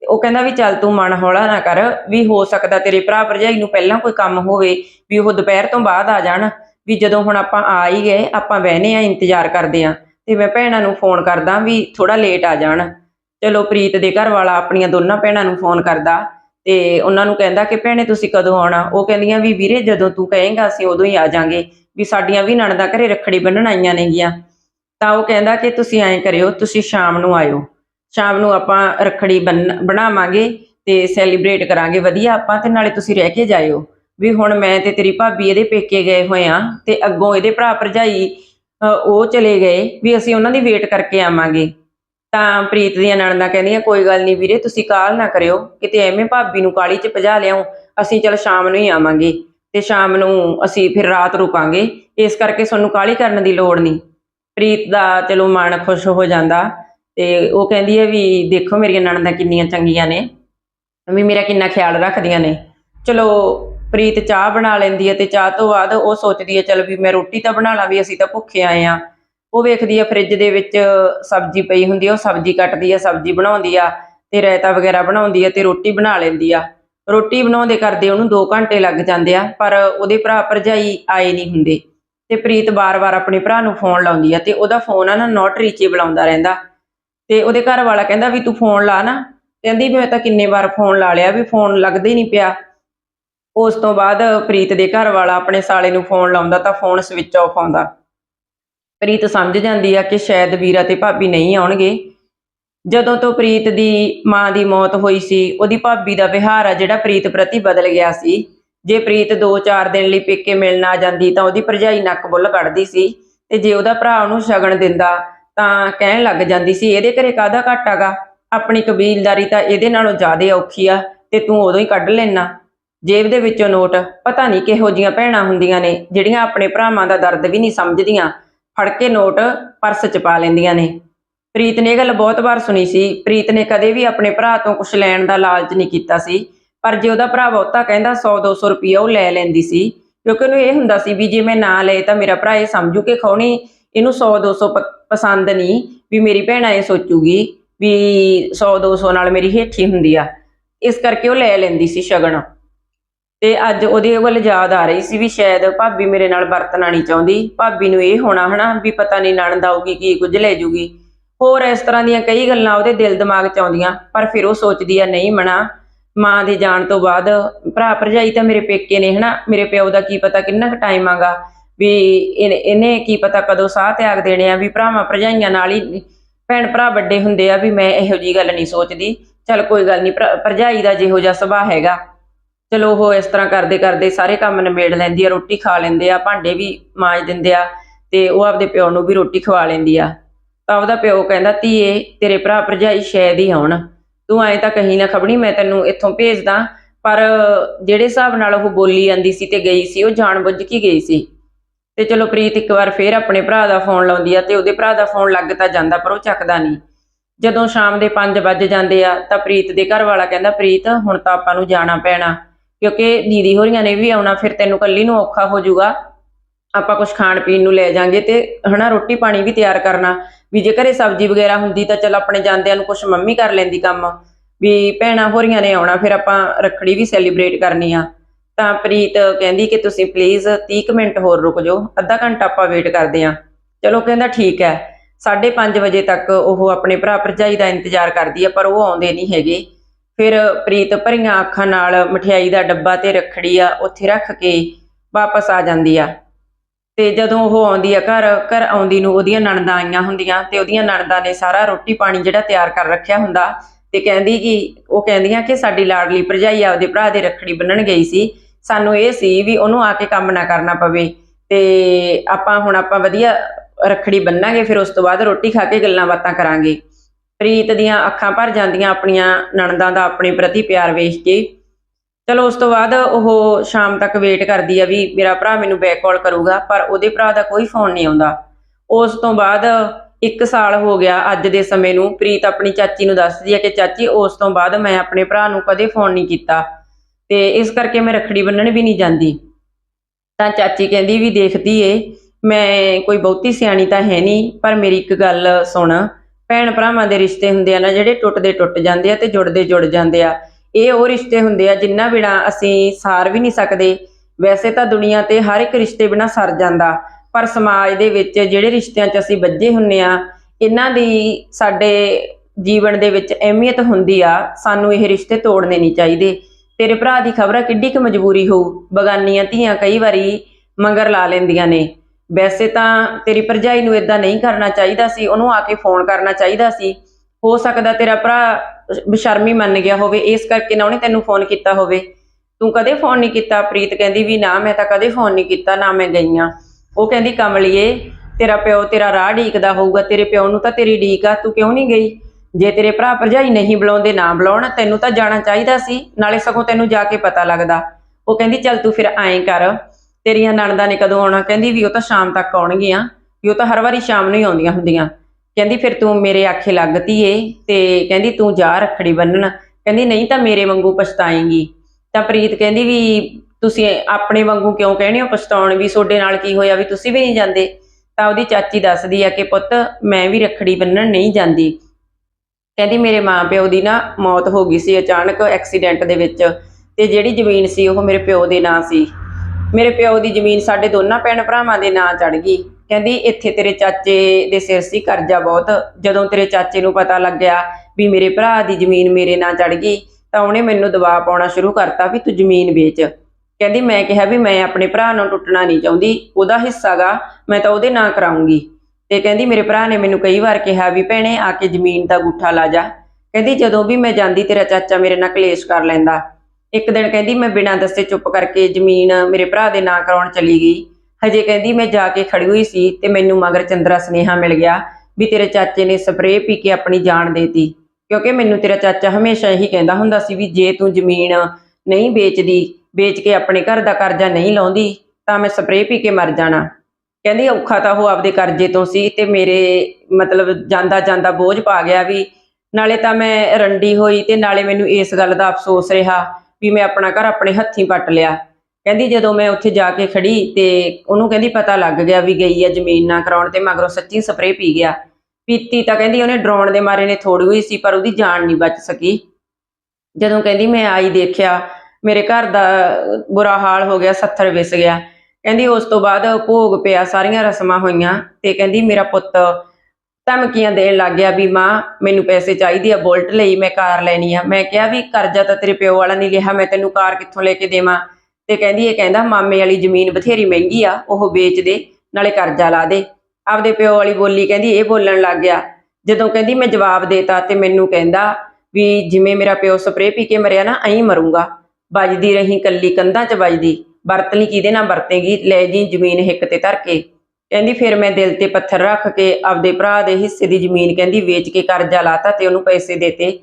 ਉਹ ਕਹਿੰਦਾ ਵੀ ਚੱਲ ਤੂੰ ਮਨ ਹੌਲਾ ਨਾ ਕਰ ਵੀ ਹੋ ਸਕਦਾ ਤੇਰੇ ਭਰਾ ਭਰਜਾਈ ਨੂੰ ਪਹਿਲਾਂ ਕੋਈ ਕੰਮ ਹੋਵੇ, ਵੀ ਉਹ ਦੁਪਹਿਰ ਤੋਂ ਬਾਅਦ ਆ ਜਾਣ, ਵੀ ਜਦੋਂ ਹੁਣ ਆਪਾਂ ਆ ਹੀ ਗਏ, ਆਪਾਂ ਬਹਿਨੇ ਆ, ਇੰਤਜ਼ਾਰ ਕਰਦੇ ਆ। ਤੇ ਮੈਂ ਭੈਣਾਂ ਨੂੰ ਫੋਨ ਕਰਦਾ ਵੀ ਥੋੜਾ ਲੇਟ ਆ ਜਾਣ। ਚਲੋ ਪ੍ਰੀਤ ਦੇ ਘਰ ਵਾਲਾ ਆਪਣੀਆਂ ਦੋਨਾਂ ਭੈਣਾਂ ਨੂੰ ਫੋਨ ਕਰਦਾ ਤੇ ਉਹਨਾਂ ਨੂੰ ਕਹਿੰਦਾ ਕਿ ਭੈਣੇ ਤੁਸੀਂ ਕਦੋਂ ਆਉਣਾ? ਉਹ ਕਹਿੰਦੀਆਂ ਵੀ ਵੀਰੇ ਜਦੋਂ ਤੂੰ ਕਹੇਂਗਾ ਅਸੀਂ ਉਦੋਂ ਹੀ ਆ ਜਾਾਂਗੇ, ਵੀ ਸਾਡੀਆਂ ਵੀ ਨਣਦਾ ਘਰੇ ਰੱਖੜੀ ਬੰਨਣ ਆਈਆਂ ਨੇਗੀਆਂ। ਤਾਂ ਉਹ ਕਹਿੰਦਾ ਕਿ ਤੁਸੀਂ ਐਂ ਕਰਿਓ, ਤੁਸੀਂ ਸ਼ਾਮ ਨੂੰ ਆਇਓ। ਸ਼ਾਮ ਨੂੰ ਆਪਾਂ ਰੱਖੜੀ ਬੰਨ, ਬਣਾਵਾਂਗੇ ਤੇ ਸੈਲੀਬ੍ਰੇਟ ਕਰਾਂਗੇ, ਵਧੀਆ ਆਪਾਂ ਤੇ ਨਾਲੇ ਤੁਸੀਂ ਰਹਿ ਕੇ ਜਾਇਓ। ਵੀ ਹੁਣ ਮੈਂ ਤੇ ਤੇਰੀ ਭਾਬੀ ਇਹਦੇ ਪੇਕੇ ਗਏ ਹੋਏ ਆ ਤੇ ਅੱਗੋਂ ਇਹਦੇ ਭਰਾ ਭਰਜਾਈ ਉਹ ਚਲੇ ਗਏ ਵੀ ਅਸੀਂ ਉਹਨਾਂ ਦੀ ਵੇਟ ਕਰਕੇ ਆਵਾਂਗੇ। ਤਾਂ ਪ੍ਰੀਤ ਦੀਆਂ ਨਣਦਾਂ ਕਹਿੰਦੀਆਂ, ਕੋਈ ਗੱਲ ਨਹੀਂ ਵੀਰੇ, ਤੁਸੀਂ ਕਾਲ ਨਾ ਕਰਿਓ, ਕਿਤੇ ਐਵੇਂ ਭਾਬੀ ਨੂੰ ਕਾਲੀ 'ਚ ਭਜਾ ਲਿਆਓ ਅਸੀਂ ਚਲ ਸ਼ਾਮ ਨੂੰ ਹੀ ਆਵਾਂਗੇ। ਤੇ ਸ਼ਾਮ ਨੂੰ ਅਸੀਂ ਫਿਰ ਰਾਤ ਰੁਕਾਂਗੇ, ਇਸ ਕਰਕੇ ਤੁਹਾਨੂੰ ਕਾਲੀ ਕਰਨ ਦੀ ਲੋੜ ਨਹੀਂ। ਪ੍ਰੀਤ ਦਾ ਚਲੋ ਮਨ ਖੁਸ਼ ਹੋ ਜਾਂਦਾ ਤੇ ਉਹ ਕਹਿੰਦੀ ਹੈ ਵੀ ਦੇਖੋ ਮੇਰੀਆਂ ਨਣਦਾਂ ਕਿੰਨੀਆਂ ਚੰਗੀਆਂ ਨੇ ਵੀ ਮੇਰਾ ਕਿੰਨਾ ਖਿਆਲ ਰੱਖਦੀਆਂ ਨੇ। ਚਲੋ ਪ੍ਰੀਤ ਚਾਹ ਬਣਾ ਲੈਂਦੀ ਹੈ ਤੇ ਚਾਹ ਤੋਂ ਬਾਅਦ ਉਹ ਸੋਚਦੀ ਹੈ ਚਲ ਵੀ ਮੈਂ ਰੋਟੀ ਤਾਂ ਬਣਾ ਲਾਂ ਵੀ ਅਸੀਂ ਤਾਂ ਭੁੱਖੇ ਆਏ ਆ ਉਹ ਵੇਖਦੀ ਹੈ ਫ੍ਰਿਜ ਦੇ ਵਿੱਚ ਸਬਜ਼ੀ ਪਈ ਹੁੰਦੀ ਹੈ ਉਹ ਸਬਜ਼ੀ ਕੱਟਦੀ ਹੈ ਸਬਜ਼ੀ ਬਣਾਉਂਦੀ ਆ ਤੇ ਰਾਇਤਾ ਵਗੈਰਾ ਬਣਾਉਂਦੀ ਹੈ ਤੇ ਰੋਟੀ ਬਣਾ ਲੈਂਦੀ ਆ। ਰੋਟੀ ਬਣਾਉਂਦੇ ਕਰਦੇ ਉਹਨੂੰ 2 ਘੰਟੇ ਲੱਗ ਜਾਂਦੇ ਆ, ਪਰ ਉਹਦੇ ਭਰਾ ਭਰਜਾਈ ਆਏ ਨਹੀਂ ਹੁੰਦੇ। ਤੇ ਪ੍ਰੀਤ ਬਾਰ-ਬਾਰ ਆਪਣੇ ਭਰਾ ਨੂੰ ਫੋਨ ਲਾਉਂਦੀ ਆ ਤੇ ਉਹਦਾ ਫੋਨ ਆ ਨਾ ਨੋਟ ਰੀਚੇਬਲ ਆਉਂਦਾ ਰਹਿੰਦਾ। ਤੇ ਉਹਦੇ ਘਰ ਵਾਲਾ ਕਹਿੰਦਾ ਵੀ ਤੂੰ ਫੋਨ ਲਾ ਨਾ। ਕਹਿੰਦੀ ਵੀ ਮੈਂ ਤਾਂ ਕਿੰਨੇ ਵਾਰ ਫੋਨ ਲਾ ਲਿਆ ਵੀ ਫੋਨ ਲੱਗਦਾ ਹੀ ਨਹੀਂ ਪਿਆ। ਉਸ ਤੋਂ ਬਾਅਦ ਪ੍ਰੀਤ ਦੇ ਘਰ ਵਾਲਾ ਆਪਣੇ ਸਾਲੇ ਨੂੰ ਫੋਨ ਲਾਉਂਦਾ ਤਾਂ ਫੋਨ ਸਵਿਚ ਆਫ ਆਉਂਦਾ। ਪ੍ਰੀਤ ਸਮਝ ਜਾਂਦੀ ਆ ਕਿ ਸ਼ਾਇਦ ਵੀਰਾ ਤੇ ਭਾਬੀ ਨਹੀਂ ਆਉਣਗੇ। ਜਦੋਂ ਤੋਂ ਪ੍ਰੀਤ ਦੀ ਮਾਂ ਦੀ ਮੌਤ ਹੋਈ ਸੀ, ਉਹਦੀ ਭਾਬੀ ਦਾ ਵਿਹਾਰ ਆ ਜਿਹੜਾ ਪ੍ਰੀਤ ਪ੍ਰਤੀ ਬਦਲ ਗਿਆ ਸੀ। ਜੇ ਪ੍ਰੀਤ 2-4 ਦਿਨ ਲਈ ਪੇਕੇ ਮਿਲਣ ਆ ਜਾਂਦੀ ਤਾਂ ਉਹਦੀ ਭਰਜਾਈ ਨੱਕ ਬੁੱਲ ਕੱਢਦੀ ਸੀ ਤੇ ਜੇ ਉਹਦਾ ਭਰਾ ਉਹਨੂੰ ਸ਼ਗਨ ਦਿੰਦਾ ਤਾਂ ਕਹਿਣ ਲੱਗ ਜਾਂਦੀ ਸੀ, ਇਹਦੇ ਘਰੇ ਕਾਹਦਾ ਘਾਟਾਗਾ ਆਪਣੀ ਕਬੀਲਦਾਰੀ ਤਾਂ ਇਹਦੇ ਨਾਲੋਂ ਜ਼ਿਆਦਾ ਔਖੀ ਆ ਤੇ ਤੂੰ ਉਦੋਂ ਹੀ ਕੱਢ ਲੈਣਾ ਜੇਬ ਦੇ ਵਿੱਚੋਂ ਨੋਟ, ਪਤਾ ਨਹੀਂ ਕਿਹੋ ਜੀਆਂ ਭੈਣਾਂ ਹੁੰਦੀਆਂ ਨੇ, ਜਿਹੜੀਆਂ ਆਪਣੇ ਭਰਾਵਾਂ ਦਾ ਦਰਦ ਵੀ ਨਹੀਂ ਸਮਝਦੀਆਂ, ਫੜ ਕੇ ਨੋਟ ਪਰਸ 'ਚ ਪਾ ਲੈਂਦੀਆਂ ਨੇ। ਪ੍ਰੀਤ ਨੇ ਇਹ ਗੱਲ ਬਹੁਤ ਵਾਰ ਸੁਣੀ ਸੀ। ਪ੍ਰੀਤ ਨੇ ਕਦੇ ਵੀ ਆਪਣੇ ਭਰਾ ਤੋਂ ਕੁਝ ਲੈਣ ਦਾ ਲਾਲਚ ਨਹੀਂ ਕੀਤਾ ਸੀ। ਪਰ ਜੇ ਉਹਦਾ ਭਰਾ ਬਹੁਤਾ ਕਹਿੰਦਾ 100 200 ਰੁਪਈਆ ਉਹ ਲੈ ਲੈਂਦੀ ਸੀ, ਕਿਉਂਕਿ ਉਹਨੂੰ ਇਹ ਹੁੰਦਾ ਸੀ ਵੀ ਜੇ ਮੈਂ ਨਾ ਲਏ ਤਾਂ ਮੇਰਾ ਭਰਾ ਇਹ ਸਮਝੂ ਕਿ ਖੌਣੀ, ਇਹਨੂੰ 100 200 ਪ- ਪਸੰਦ ਨਹੀਂ ਵੀ ਮੇਰੀ ਭੈਣ ਇਹ ਸੋਚੂਗੀ ਵੀ 100 200 ਨਾਲ ਮੇਰੀ ਹੇਠੀ ਹੁੰਦੀ ਆ। ਇਸ ਕਰਕੇ ਉਹ ਲੈ ਲੈਂਦੀ ਸੀ ਸ਼ਗਨ। ਤੇ ਅੱਜ ਉਹਦੇ ਵੱਲ ਯਾਦ ਆ ਰਹੀ ਸੀ ਵੀ ਸ਼ਾਇਦ ਭਾਬੀ ਮੇਰੇ ਨਾਲ ਵਰਤਣਾ ਨਹੀਂ ਚਾਹੁੰਦੀ। ਭਾਬੀ ਨੂੰ ਇਹ ਹੋਣਾ ਹਨਾ ਵੀ ਪਤਾ ਨਹੀਂ ਨਣਦ ਆਊਗੀ ਕੀ ਕੁਝ ਲੈ ਜੂਗੀ। ਹੋਰ ਇਸ ਤਰ੍ਹਾਂ ਦੀਆਂ ਕਈ ਗੱਲਾਂ ਉਹਦੇ ਦਿਲ ਦਿਮਾਗ 'ਚ ਆਉਂਦੀਆਂ, ਪਰ ਫਿਰ ਉਹ ਸੋਚਦੀ ਆ, ਨਹੀਂ ਮਣਾ ਮਾਂ ਦੇ ਜਾਣ ਤੋਂ ਬਾਅਦ ਭਰਾ ਭਰਜਾਈ ਤਾਂ ਮੇਰੇ ਪੇਕੇ ਨੇ, ਹਨਾ? ਮੇਰੇ ਪਿਓ ਦਾ ਕੀ ਪਤਾ ਕਿੰਨਾ ਕੁ ਟਾਈਮ ਆਗਾ ਵੀ ਇਹਨੇ ਕੀ ਪਤਾ ਕਦੋਂ ਸਾਹ ਤਿਆਗ ਦੇਣੇ ਆ, ਵੀ ਭਰਾਵਾਂ ਭਰਜਾਈਆਂ ਨਾਲ ਹੀ ਭੈਣ ਭਰਾ ਵੱਡੇ ਹੁੰਦੇ ਆ ਵੀ ਮੈਂ ਇਹੋ ਜੀ ਗੱਲ ਨਹੀਂ ਸੋਚਦੀ। ਚਲ ਕੋਈ ਗੱਲ ਨਹੀਂ ਭਰਜਾਈ ਦਾ ਜਿਹੋ ਜਿਹਾ ਸੁਭਾਅ ਹੈਗਾ। ਚਲੋ ਉਹ ਇਸ ਤਰ੍ਹਾਂ ਕਰਦੇ ਕਰਦੇ ਸਾਰੇ ਕੰਮ ਨਿਬੇੜ ਲੈਂਦੀ ਆ, ਰੋਟੀ ਖਾ ਲੈਂਦੇ ਆ, ਭਾਂਡੇ ਵੀ ਮਾਂਜ ਦਿੰਦੇ ਆ ਤੇ ਉਹ ਆਪਦੇ ਪਿਓ ਨੂੰ ਵੀ ਰੋਟੀ ਖਵਾ ਲੈਂਦੀ ਆ। ਤਾਂ ਉਹਦਾ ਪਿਓ ਕਹਿੰਦਾ, ਧੀਏ, ਤੇਰੇ ਭਰਾ ਭਰਜਾਈ ਸ਼ਾਇਦ ਹੀ ਆਉਣ। ਤੂੰ ਐਂ ਤਾਂ ਕਹੀ ਨਾ ਖਬਣੀ ਮੈਂ ਤੈਨੂੰ ਇੱਥੋਂ ਭੇਜਦਾ। ਪਰ ਜਿਹੜੇ ਹਿਸਾਬ ਨਾਲ ਉਹ ਬੋਲੀ ਜਾਂਦੀ ਸੀ ਤੇ ਗਈ ਸੀ, ਉਹ ਜਾਣਬੁੱਝ ਕੇ ਗਈ ਸੀ। ਤੇ ਚਲੋ ਪ੍ਰੀਤ ਇੱਕ ਵਾਰ ਫੇਰ ਆਪਣੇ ਭਰਾ ਦਾ ਫੋਨ ਲਾਉਂਦੀ ਆ ਤੇ ਉਹਦੇ ਭਰਾ ਦਾ ਫੋਨ ਲੱਗ ਤਾਂ ਜਾਂਦਾ, ਪਰ ਉਹ ਚੱਕਦਾ ਨਹੀਂ। ਜਦੋਂ ਸ਼ਾਮ ਦੇ 5 ਵੱਜ ਜਾਂਦੇ ਆ, ਤਾਂ ਪ੍ਰੀਤ ਦੇ ਘਰ ਵਾਲਾ ਕਹਿੰਦਾ, ਪ੍ਰੀਤ, ਹੁਣ ਤਾਂ ਆਪਾਂ ਨੂੰ ਜਾਣਾ ਪੈਣਾ। ਕਿਉਂਕਿ ਦੀਦੀ ਹੋਰੀਆਂ ਨੇ ਵੀ ਆਉਣਾ, ਫਿਰ ਤੈਨੂੰ ਕੱਲੀ ਨੂੰ ਔਖਾ ਹੋ ਜਾਊਗਾ। ਆਪਾਂ ਕੁਝ ਖਾਣ ਪੀਣ ਨੂੰ ਲੈ ਜਾਾਂਗੇ ਤੇ ਹਨਾ ਰੋਟੀ ਪਾਣੀ ਵੀ ਤਿਆਰ ਕਰਨਾ। ਵੀ ਜੇ ਘਰੇ ਸਬਜ਼ੀ ਵਗੈਰਾ ਹੁੰਦੀ ਤਾਂ ਚਲ ਆਪਣੇ ਜਾਂਦਿਆਂ ਨੂੰ ਕੁਝ ਮੰਮੀ ਕਰ ਲੈਂਦੀ ਕੰਮ। ਵੀ ਭੈਣਾਂ ਹੋਰੀਆਂ ਨੇ ਆਉਣਾ, ਫਿਰ ਆਪਾਂ ਰੱਖੜੀ ਵੀ ਸੈਲੀਬ੍ਰੇਟ ਕਰਨੀ ਆ। ਤਾਂ ਪ੍ਰੀਤ ਕਹਿੰਦੀ ਕਿ ਤੁਸੀਂ ਪਲੀਜ਼ 30 ਕੁ ਮਿੰਟ ਹੋਰ ਰੁਕ ਜਾਓ, ਅੱਧਾ ਘੰਟਾ ਆਪਾਂ ਵੇਟ ਕਰਦੇ ਆ। ਚਲੋ ਕਹਿੰਦਾ ਠੀਕ ਹੈ। 5:30 ਵਜੇ ਤੱਕ ਉਹ ਆਪਣੇ ਭਰਾ ਭਰਜਾਈ ਦਾ ਇੰਤਜ਼ਾਰ ਕਰਦੀ ਆ, ਪਰ ਉਹ ਆਉਂਦੇ ਨਹੀਂ ਹੈਗੇ। ਫਿਰ ਪ੍ਰੀਤ ਭਰੀਆਂ ਅੱਖਾਂ ਨਾਲ ਮਠਿਆਈ ਦਾ ਡੱਬਾ ਤੇ ਰੱਖੜੀ ਆ, ਉੱਥੇ ਰੱਖ ਕੇ ਵਾਪਸ ਆ ਜਾਂਦੀ ਆ। ਤੇ ਜਦੋਂ ਉਹ ਆਉਂਦੀ ਆ ਘਰ ਘਰ ਆਉਂਦੀ ਨੂੰ ਉਹਦੀਆਂ ਨਣਦਾਂ ਆਈਆਂ ਹੁੰਦੀਆਂ ਤੇ ਉਹਦੀਆਂ ਨਣਦਾਂ ਨੇ ਸਾਰਾ ਰੋਟੀ ਪਾਣੀ ਜਿਹੜਾ ਤਿਆਰ ਕਰ ਰੱਖਿਆ ਹੁੰਦਾ ਤੇ ਕਹਿੰਦੀ ਕਿ, ਉਹ ਕਹਿੰਦੀਆਂ ਕਿ ਸਾਡੀ ਲਾਡਲੀ ਭਰਜਾਈ ਆਪਦੇ ਭਰਾ ਦੇ ਰੱਖੜੀ ਬੰਨਣ ਗਈ ਸੀ। ਸਾਨੂੰ ਇਹ ਸੀ ਵੀ ਉਹਨੂੰ ਆ ਕੇ ਕੰਮ ਨਾ ਕਰਨਾ ਪਵੇ ਤੇ ਆਪਾਂ ਹੁਣ ਆਪਾਂ ਵਧੀਆ ਰੱਖੜੀ ਬੰਨਾਂਗੇ, ਫਿਰ ਉਸ ਤੋਂ ਬਾਅਦ ਰੋਟੀ ਖਾ ਕੇ ਗੱਲਾਂ ਬਾਤਾਂ ਕਰਾਂਗੇ। ਪ੍ਰੀਤ ਦੀਆਂ ਅੱਖਾਂ ਭਰ ਜਾਂਦੀਆਂ ਆਪਣੀਆਂ ਨਣਦਾਂ ਦਾ ਆਪਣੇ ਪ੍ਰਤੀ ਪਿਆਰ ਵੇਖ ਕੇ। ਚਲੋ ਉਸ ਤੋਂ ਬਾਅਦ ਉਹ ਸ਼ਾਮ ਤੱਕ ਵੇਟ ਕਰਦੀ ਆ ਵੀ ਮੇਰਾ ਭਰਾ ਮੈਨੂੰ ਬੈਕ ਕਾਲ ਕਰੂਗਾ, ਪਰ ਉਹਦੇ ਭਰਾ ਦਾ ਕੋਈ ਫੋਨ ਨਹੀਂ ਆਉਂਦਾ। ਉਸ ਤੋਂ ਬਾਅਦ 1 ਸਾਲ ਹੋ ਗਿਆ ਅੱਜ ਦੇ ਸਮੇਂ ਨੂੰ, ਪ੍ਰੀਤ ਆਪਣੀ ਚਾਚੀ ਨੂੰ ਦੱਸਦੀ ਹੈ ਕਿ ਚਾਚੀ, ਉਸ ਤੋਂ ਬਾਅਦ ਮੈਂ ਆਪਣੇ ਭਰਾ ਨੂੰ ਕਦੇ ਫੋਨ ਨਹੀਂ ਕੀਤਾ। ਤੇ ਇਸ ਕਰਕੇ ਮੈਂ ਰੱਖੜੀ ਬੰਨਣ ਵੀ ਨਹੀਂ ਜਾਂਦੀ। ਤਾਂ ਚਾਚੀ ਕਹਿੰਦੀ ਵੀ ਦੇਖਦੀ ਏ, ਮੈਂ ਕੋਈ ਬਹੁਤੀ ਸਿਆਣੀ ਤਾਂ ਹੈ ਨਹੀਂ, ਪਰ ਮੇਰੀ ਇੱਕ ਗੱਲ ਸੁਣ। ਭੈਣ ਭਰਾਵਾਂ ਦੇ ਰਿਸ਼ਤੇ ਹੁੰਦੇ ਆ ਨਾ, ਜਿਹੜੇ ਟੁੱਟਦੇ ਟੁੱਟ ਜਾਂਦੇ ਆ ਤੇ ਜੁੜਦੇ ਜੁੜ ਜਾਂਦੇ ਆ। ਇਹ ਉਹ ਰਿਸ਼ਤੇ ਹੁੰਦੇ ਆ ਜਿੰਨਾ ਬਿਨਾ ਅਸੀਂ ਸਾਰ ਵੀ ਨਹੀਂ ਸਕਦੇ। ਵੈਸੇ ਤਾਂ ਦੁਨੀਆ ਤੇ ਹਰ ਇੱਕ ਰਿਸ਼ਤੇ ਬਿਨਾ ਸਰ ਜਾਂਦਾ। ਪਰ ਸਮਾਜ ਦੇ ਵਿੱਚ ਜਿਹੜੇ ਰਿਸ਼ਤਿਆਂ 'ਚ ਅਸੀਂ ਵੱਜੇ ਹੁੰਨੇ ਆ, ਇਹਨਾਂ ਦੀ ਸਾਡੇ ਜੀਵਨ ਦੇ ਵਿੱਚ ਅਹਿਮੀਅਤ ਹੁੰਦੀ ਆ, ਸਾਨੂੰ ਇਹ ਰਿਸ਼ਤੇ ਤੋੜਨੇ ਨਹੀਂ ਚਾਹੀਦੇ। ਤੇਰੇ ਭਰਾ ਦੀ ਖਬਰ ਆ ਕਿੱਡੀ ਕੁ ਮਜਬੂਰੀ ਹੋਊ? ਬਗਾਨੀਆਂ ਧੀਆਂ ਕਈ ਵਾਰੀ ਮੰਗਰ ਲਾ ਲੈਂਦੀਆਂ ਨੇ। ਵੈਸੇ ਤਾਂ ਤੇਰੀ ਭਰਜਾਈ ਨੂੰ ਇਦਾਂ ਨਹੀਂ ਕਰਨਾ ਚਾਹੀਦਾ ਸੀ, ਉਹਨੂੰ ਆ ਕੇ ਫੋਨ ਕਰਨਾ ਚਾਹੀਦਾ ਸੀ। ਹੋ ਸਕਦਾ ਤੇਰਾ ਭਰਾ ਬਸ਼ਰਮੀ ਮੰਨ ਗਿਆ ਹੋਵੇ, ਇਸ ਕਰਕੇ ਨਾ ਉਹਨੇ ਤੈਨੂੰ ਫੋਨ ਕੀਤਾ ਹੋਵੇ। ਤੂੰ ਕਦੇ ਫੋਨ ਨਹੀਂ ਕੀਤਾ? ਪ੍ਰੀਤ ਕਹਿੰਦੀ ਵੀ ਨਾ, ਮੈਂ ਤਾਂ ਕਦੇ ਫੋਨ ਨਹੀਂ ਕੀਤਾ, ਨਾ ਮੈਂ ਗਈ ਆਂ। ਉਹ ਕਹਿੰਦੀ, ਕਮਲੀਏ, ਤੇਰਾ ਪਿਓ ਤੇਰਾ ਰਾਹ ਢੀਕਦਾ ਹੋਊਗਾ, ਤੇਰੇ ਪਿਓ ਨੂੰ ਤਾਂ ਤੇਰੀ ਢੀਕ ਆ, ਤੂੰ ਕਿਉਂ ਨਹੀਂ ਗਈ? ਜੇ ਤੇਰੇ ਭਰਾ ਭਰਜਾਈ ਨਹੀਂ ਬੁਲਾਉਂਦੇ, ਨਾ ਬੁਲਾਉਣ, ਤੈਨੂੰ ਤਾਂ ਜਾਣਾ ਚਾਹੀਦਾ ਸੀ, ਨਾਲੇ ਸਗੋਂ ਤੈਨੂੰ ਜਾ ਕੇ ਪਤਾ ਲੱਗਦਾ। ਉਹ ਕਹਿੰਦੀ, ਚੱਲ ਤੂੰ ਫਿਰ ਐਂ ਕਰ, ਤੇਰੀਆਂ ਨਣਦਾਂ ਨੇ ਕਦੋਂ ਆਉਣਾ? ਕਹਿੰਦੀ ਵੀ ਉਹ ਤਾਂ ਸ਼ਾਮ ਤੱਕ ਆਉਣਗੀਆਂ, ਵੀ ਉਹ ਤਾਂ ਹਰ ਵਾਰੀ ਸ਼ਾਮ ਨੂੰ ਹੀ ਆਉਂਦੀਆਂ ਹੁੰਦੀਆਂ। ਕਹਿੰਦੀ, ਫਿਰ ਤੂੰ ਮੇਰੇ ਆਖੇ ਲੱਗਤੀ ਏ ਤੇ ਕਹਿੰਦੀ, ਤੂੰ ਜਾ ਰੱਖੜੀ ਬੰਨਣ। ਕਹਿੰਦੀ, ਨਹੀਂ ਤਾਂ ਮੇਰੇ ਵਾਂਗੂ ਪਛਤਾਏਂਗੀ। ਤਾਂ ਪ੍ਰੀਤ ਕਹਿੰਦੀ ਵੀ, ਤੁਸੀਂ ਆਪਣੇ ਵਾਂਗੂ ਕਿਉਂ ਕਹਿਣੇ ਹੋ ਪਛਤਾਉਣ ਵੀ? ਤੁਹਾਡੇ ਨਾਲ ਕੀ ਹੋਇਆ ਵੀ ਤੁਸੀਂ ਵੀ ਨਹੀਂ ਜਾਂਦੇ? ਤਾਂ ਉਹਦੀ ਚਾਚੀ ਦੱਸਦੀ ਆ ਕਿ, ਪੁੱਤ, ਮੈਂ ਵੀ ਰੱਖੜੀ ਬੰਨਣ ਨਹੀਂ ਜਾਂਦੀ। ਕਹਿੰਦੀ, ਮੇਰੇ ਮਾਪਿਓ ਦੀ ਨਾ ਮੌਤ ਹੋ ਗਈ ਸੀ ਅਚਾਨਕ ਐਕਸੀਡੈਂਟ ਦੇ ਵਿੱਚ ਤੇ ਜਿਹੜੀ ਜ਼ਮੀਨ ਸੀ ਉਹ ਮੇਰੇ ਪਿਓ ਦੇ ਨਾਂ ਸੀ। ਮੇਰੇ ਪਿਓ ਦੀ ਜ਼ਮੀਨ ਸਾਡੇ ਦੋਨਾਂ ਭੈਣ ਭਰਾਵਾਂ ਦੇ ਨਾਂ ਚੜ ਗਈ। ਕਹਿੰਦੀ, ਇੱਥੇ ਤੇਰੇ ਚਾਚੇ ਦੇ ਸਿਰ ਸੀ ਕਰਜ਼ਾ ਬਹੁਤ। ਜਦੋਂ ਤੇਰੇ ਚਾਚੇ ਨੂੰ ਪਤਾ ਲੱਗਿਆ ਵੀ ਮੇਰੇ ਭਰਾ ਦੀ ਜ਼ਮੀਨ ਮੇਰੇ ਨਾਂ ਚੜ ਗਈ, ਤਾਂ ਉਹਨੇ ਮੈਨੂੰ ਦਬਾਅ ਪਾਉਣਾ ਸ਼ੁਰੂ ਕਰਤਾ ਵੀ ਤੂੰ ਜ਼ਮੀਨ ਵੇਚ। ਕਹਿੰਦੀ, ਮੈਂ ਕਿਹਾ ਵੀ ਮੈਂ ਆਪਣੇ ਭਰਾ ਨੂੰ ਟੁੱਟਣਾ ਨਹੀਂ ਚਾਹੁੰਦੀ, ਉਹਦਾ ਹਿੱਸਾਗਾ ਮੈਂ ਤਾਂ ਉਹਦੇ ਨਾਂ ਕਰਾਉਂਗੀ। ਤੇ ਕਹਿੰਦੀ, ਮੇਰੇ ਭਰਾ ਨੇ ਮੈਨੂੰ ਕਈ ਵਾਰ ਕਿਹਾ ਵੀ ਭੈਣੇ, ਆ ਕੇ ਜ਼ਮੀਨ ਦਾ ਗੁੱਠਾ ਲਾ ਜਾ। ਕਹਿੰਦੀ, ਜਦੋਂ ਵੀ ਮੈਂ ਜਾਂਦੀ, ਤੇਰਾ ਚਾਚਾ ਮੇਰੇ ਨਾਲ ਕਲੇਸ਼ ਕਰ ਲੈਂਦਾ। ਇੱਕ ਦਿਨ ਕਹਿੰਦੀ, ਮੈਂ ਬਿਨਾਂ ਦੱਸੇ ਚੁੱਪ ਕਰਕੇ ਜ਼ਮੀਨ ਮੇਰੇ ਭਰਾ ਦੇ ਨਾਂ ਕਰਾਉਣ ਚਲੀ ਗਈ। ਹਜੇ ਕਹਿੰਦੀ ਮੈਂ ਜਾ ਕੇ ਖੜੀ ਹੋਈ ਸੀ ਤੇ ਮੈਨੂੰ ਮਗਰ ਚੰਦਰਾ ਸੁਨੇਹਾ ਮਿਲ ਗਿਆ ਵੀ ਤੇਰੇ ਚਾਚੇ ਨੇ ਸਪਰੇਅ ਪੀ ਕੇ ਆਪਣੀ ਜਾਨ ਦੇਤੀ। ਕਿਉਂਕਿ ਮੈਨੂੰ ਤੇਰਾ ਚਾਚਾ ਹਮੇਸ਼ਾ ਇਹੀ ਕਹਿੰਦਾ ਹੁੰਦਾ ਸੀ ਵੀ ਜੇ ਤੂੰ ਜ਼ਮੀਨ ਨਹੀਂ ਵੇਚਦੀ, ਵੇਚ ਕੇ ਆਪਣੇ ਘਰ ਦਾ ਕਰਜ਼ਾ ਨਹੀਂ ਲਾਉਂਦੀ, ਤਾਂ ਮੈਂ ਸਪਰੇਅ ਪੀ ਕੇ ਮਰ ਜਾਣਾ। ਕਹਿੰਦੀ ਔਖਾ ਤਾਂ ਉਹ ਆਪਦੇ ਕਰਜ਼ੇ ਤੋਂ ਸੀ ਤੇ ਮੇਰੇ ਮਤਲਬ ਜਾਂਦਾ ਜਾਂਦਾ ਬੋਝ ਪਾ ਗਿਆ ਵੀ ਨਾਲੇ ਤਾਂ ਮੈਂ ਰੰਡੀ ਹੋਈ ਤੇ ਨਾਲੇ ਮੈਨੂੰ ਇਸ ਗੱਲ ਦਾ ਅਫਸੋਸ ਰਿਹਾ ਵੀ ਮੈਂ ਆਪਣਾ ਘਰ ਆਪਣੇ ਹੱਥੀਂ ਪੱਟ ਲਿਆ। ਕਹਿੰਦੀ ਜਦੋਂ ਮੈਂ ਉੱਥੇ ਜਾ ਕੇ ਖੜੀ ਤੇ ਉਹਨੂੰ ਕਹਿੰਦੀ ਪਤਾ ਲੱਗ ਗਿਆ ਵੀ ਗਈ ਆ ਜ਼ਮੀਨ ਨਾ ਕਰਾਉਣ ਤੇ ਮਗਰੋਂ ਸੱਚੀ ਸਪਰੇਅ ਪੀ ਗਿਆ। ਪੀਤੀ ਤਾਂ ਕਹਿੰਦੀ ਉਹਨੇ ਡਰਾਉਣ ਦੇ ਮਾਰੇ ਨੇ ਥੋੜੀ ਹੋਈ ਸੀ ਪਰ ਉਹਦੀ ਜਾਨ ਨਹੀਂ ਬਚ ਸਕੀ। ਜਦੋਂ ਕਹਿੰਦੀ ਮੈਂ ਆਈ ਦੇਖਿਆ, ਮੇਰੇ ਘਰ ਦਾ ਬੁਰਾ ਹਾਲ ਹੋ ਗਿਆ, ਸੱਥਰ ਵਿਸ ਗਿਆ। ਕਹਿੰਦੀ ਉਸ ਤੋਂ ਬਾਅਦ ਭੋਗ ਪਿਆ, ਸਾਰੀਆਂ ਰਸਮਾਂ ਹੋਈਆਂ ਤੇ ਕਹਿੰਦੀ ਮੇਰਾ ਪੁੱਤ ਧਮਕੀਆਂ ਦੇਣ ਲੱਗ ਗਿਆ ਵੀ ਮਾਂ, ਮੈਨੂੰ ਪੈਸੇ ਚਾਹੀਦੀ ਆ, ਬੁਲਟ ਲਈ ਮੈਂ ਕਾਰ ਲੈਣੀ ਆ। ਮੈਂ ਕਿਹਾ ਵੀ ਕਰਜ਼ਾ ਤਾਂ ਤੇਰੇ ਪਿਓ ਵਾਲਾ ਨਹੀਂ ਲਿਆ, ਮੈਂ ਤੈਨੂੰ ਕਾਰ ਕਿੱਥੋਂ ਲੈ ਕੇ ਦੇਵਾਂ? ਤੇ ਕਹਿੰਦੀ ਇਹ ਕਹਿੰਦਾ, ਮਾਮੇ ਵਾਲੀ ਜ਼ਮੀਨ ਬਥੇਰੀ ਮਹਿੰਗੀ ਆ, ਉਹ ਵੇਚ ਦੇ, ਨਾਲੇ ਕਰਜ਼ਾ ਲਾ ਦੇ। ਆਪਦੇ ਪਿਓ ਵਾਲੀ ਬੋਲੀ ਕਹਿੰਦੀ, ਇਹ ਬੋਲਣ ਲੱਗ ਗਿਆ। ਜਦੋਂ ਕਹਿੰਦੀ ਮੈਂ ਜਵਾਬ ਦੇਤਾ ਤੇ ਮੈਨੂੰ ਕਹਿੰਦਾ ਵੀ ਜਿਵੇਂ ਮੇਰਾ ਪਿਓ ਸਪਰੇਅ ਪੀ ਕੇ ਮਰਿਆ ਨਾ, ਐਂ ਮਰੂੰਗਾ। ਵੱਜਦੀ ਰਹੀ ਕੱਲੀ ਕੰਧਾਂ 'ਚ ਵੱਜਦੀ। ਵਰਤ ਕਿਹਦੇ ਨਾਲ ਵਰਤੇਗੀ? ਲੈ ਜੀ ਜ਼ਮੀਨ ਹਿੱਕ ਤੇ ਧਰ ਕੇ। ਕਹਿੰਦੀ ਫਿਰ ਮੈਂ ਦਿਲ ਤੇ ਪੱਥਰ ਰੱਖ ਕੇ ਆਪਦੇ ਭਰਾ ਦੇ ਹਿੱਸੇ ਦੀ ਜ਼ਮੀਨ ਕਹਿੰਦੀ ਵੇਚ ਕੇ ਕਰਜ਼ਾ ਲਾਤਾ ਤੇ ਉਹਨੂੰ ਪੈਸੇ ਦੇਤੇ।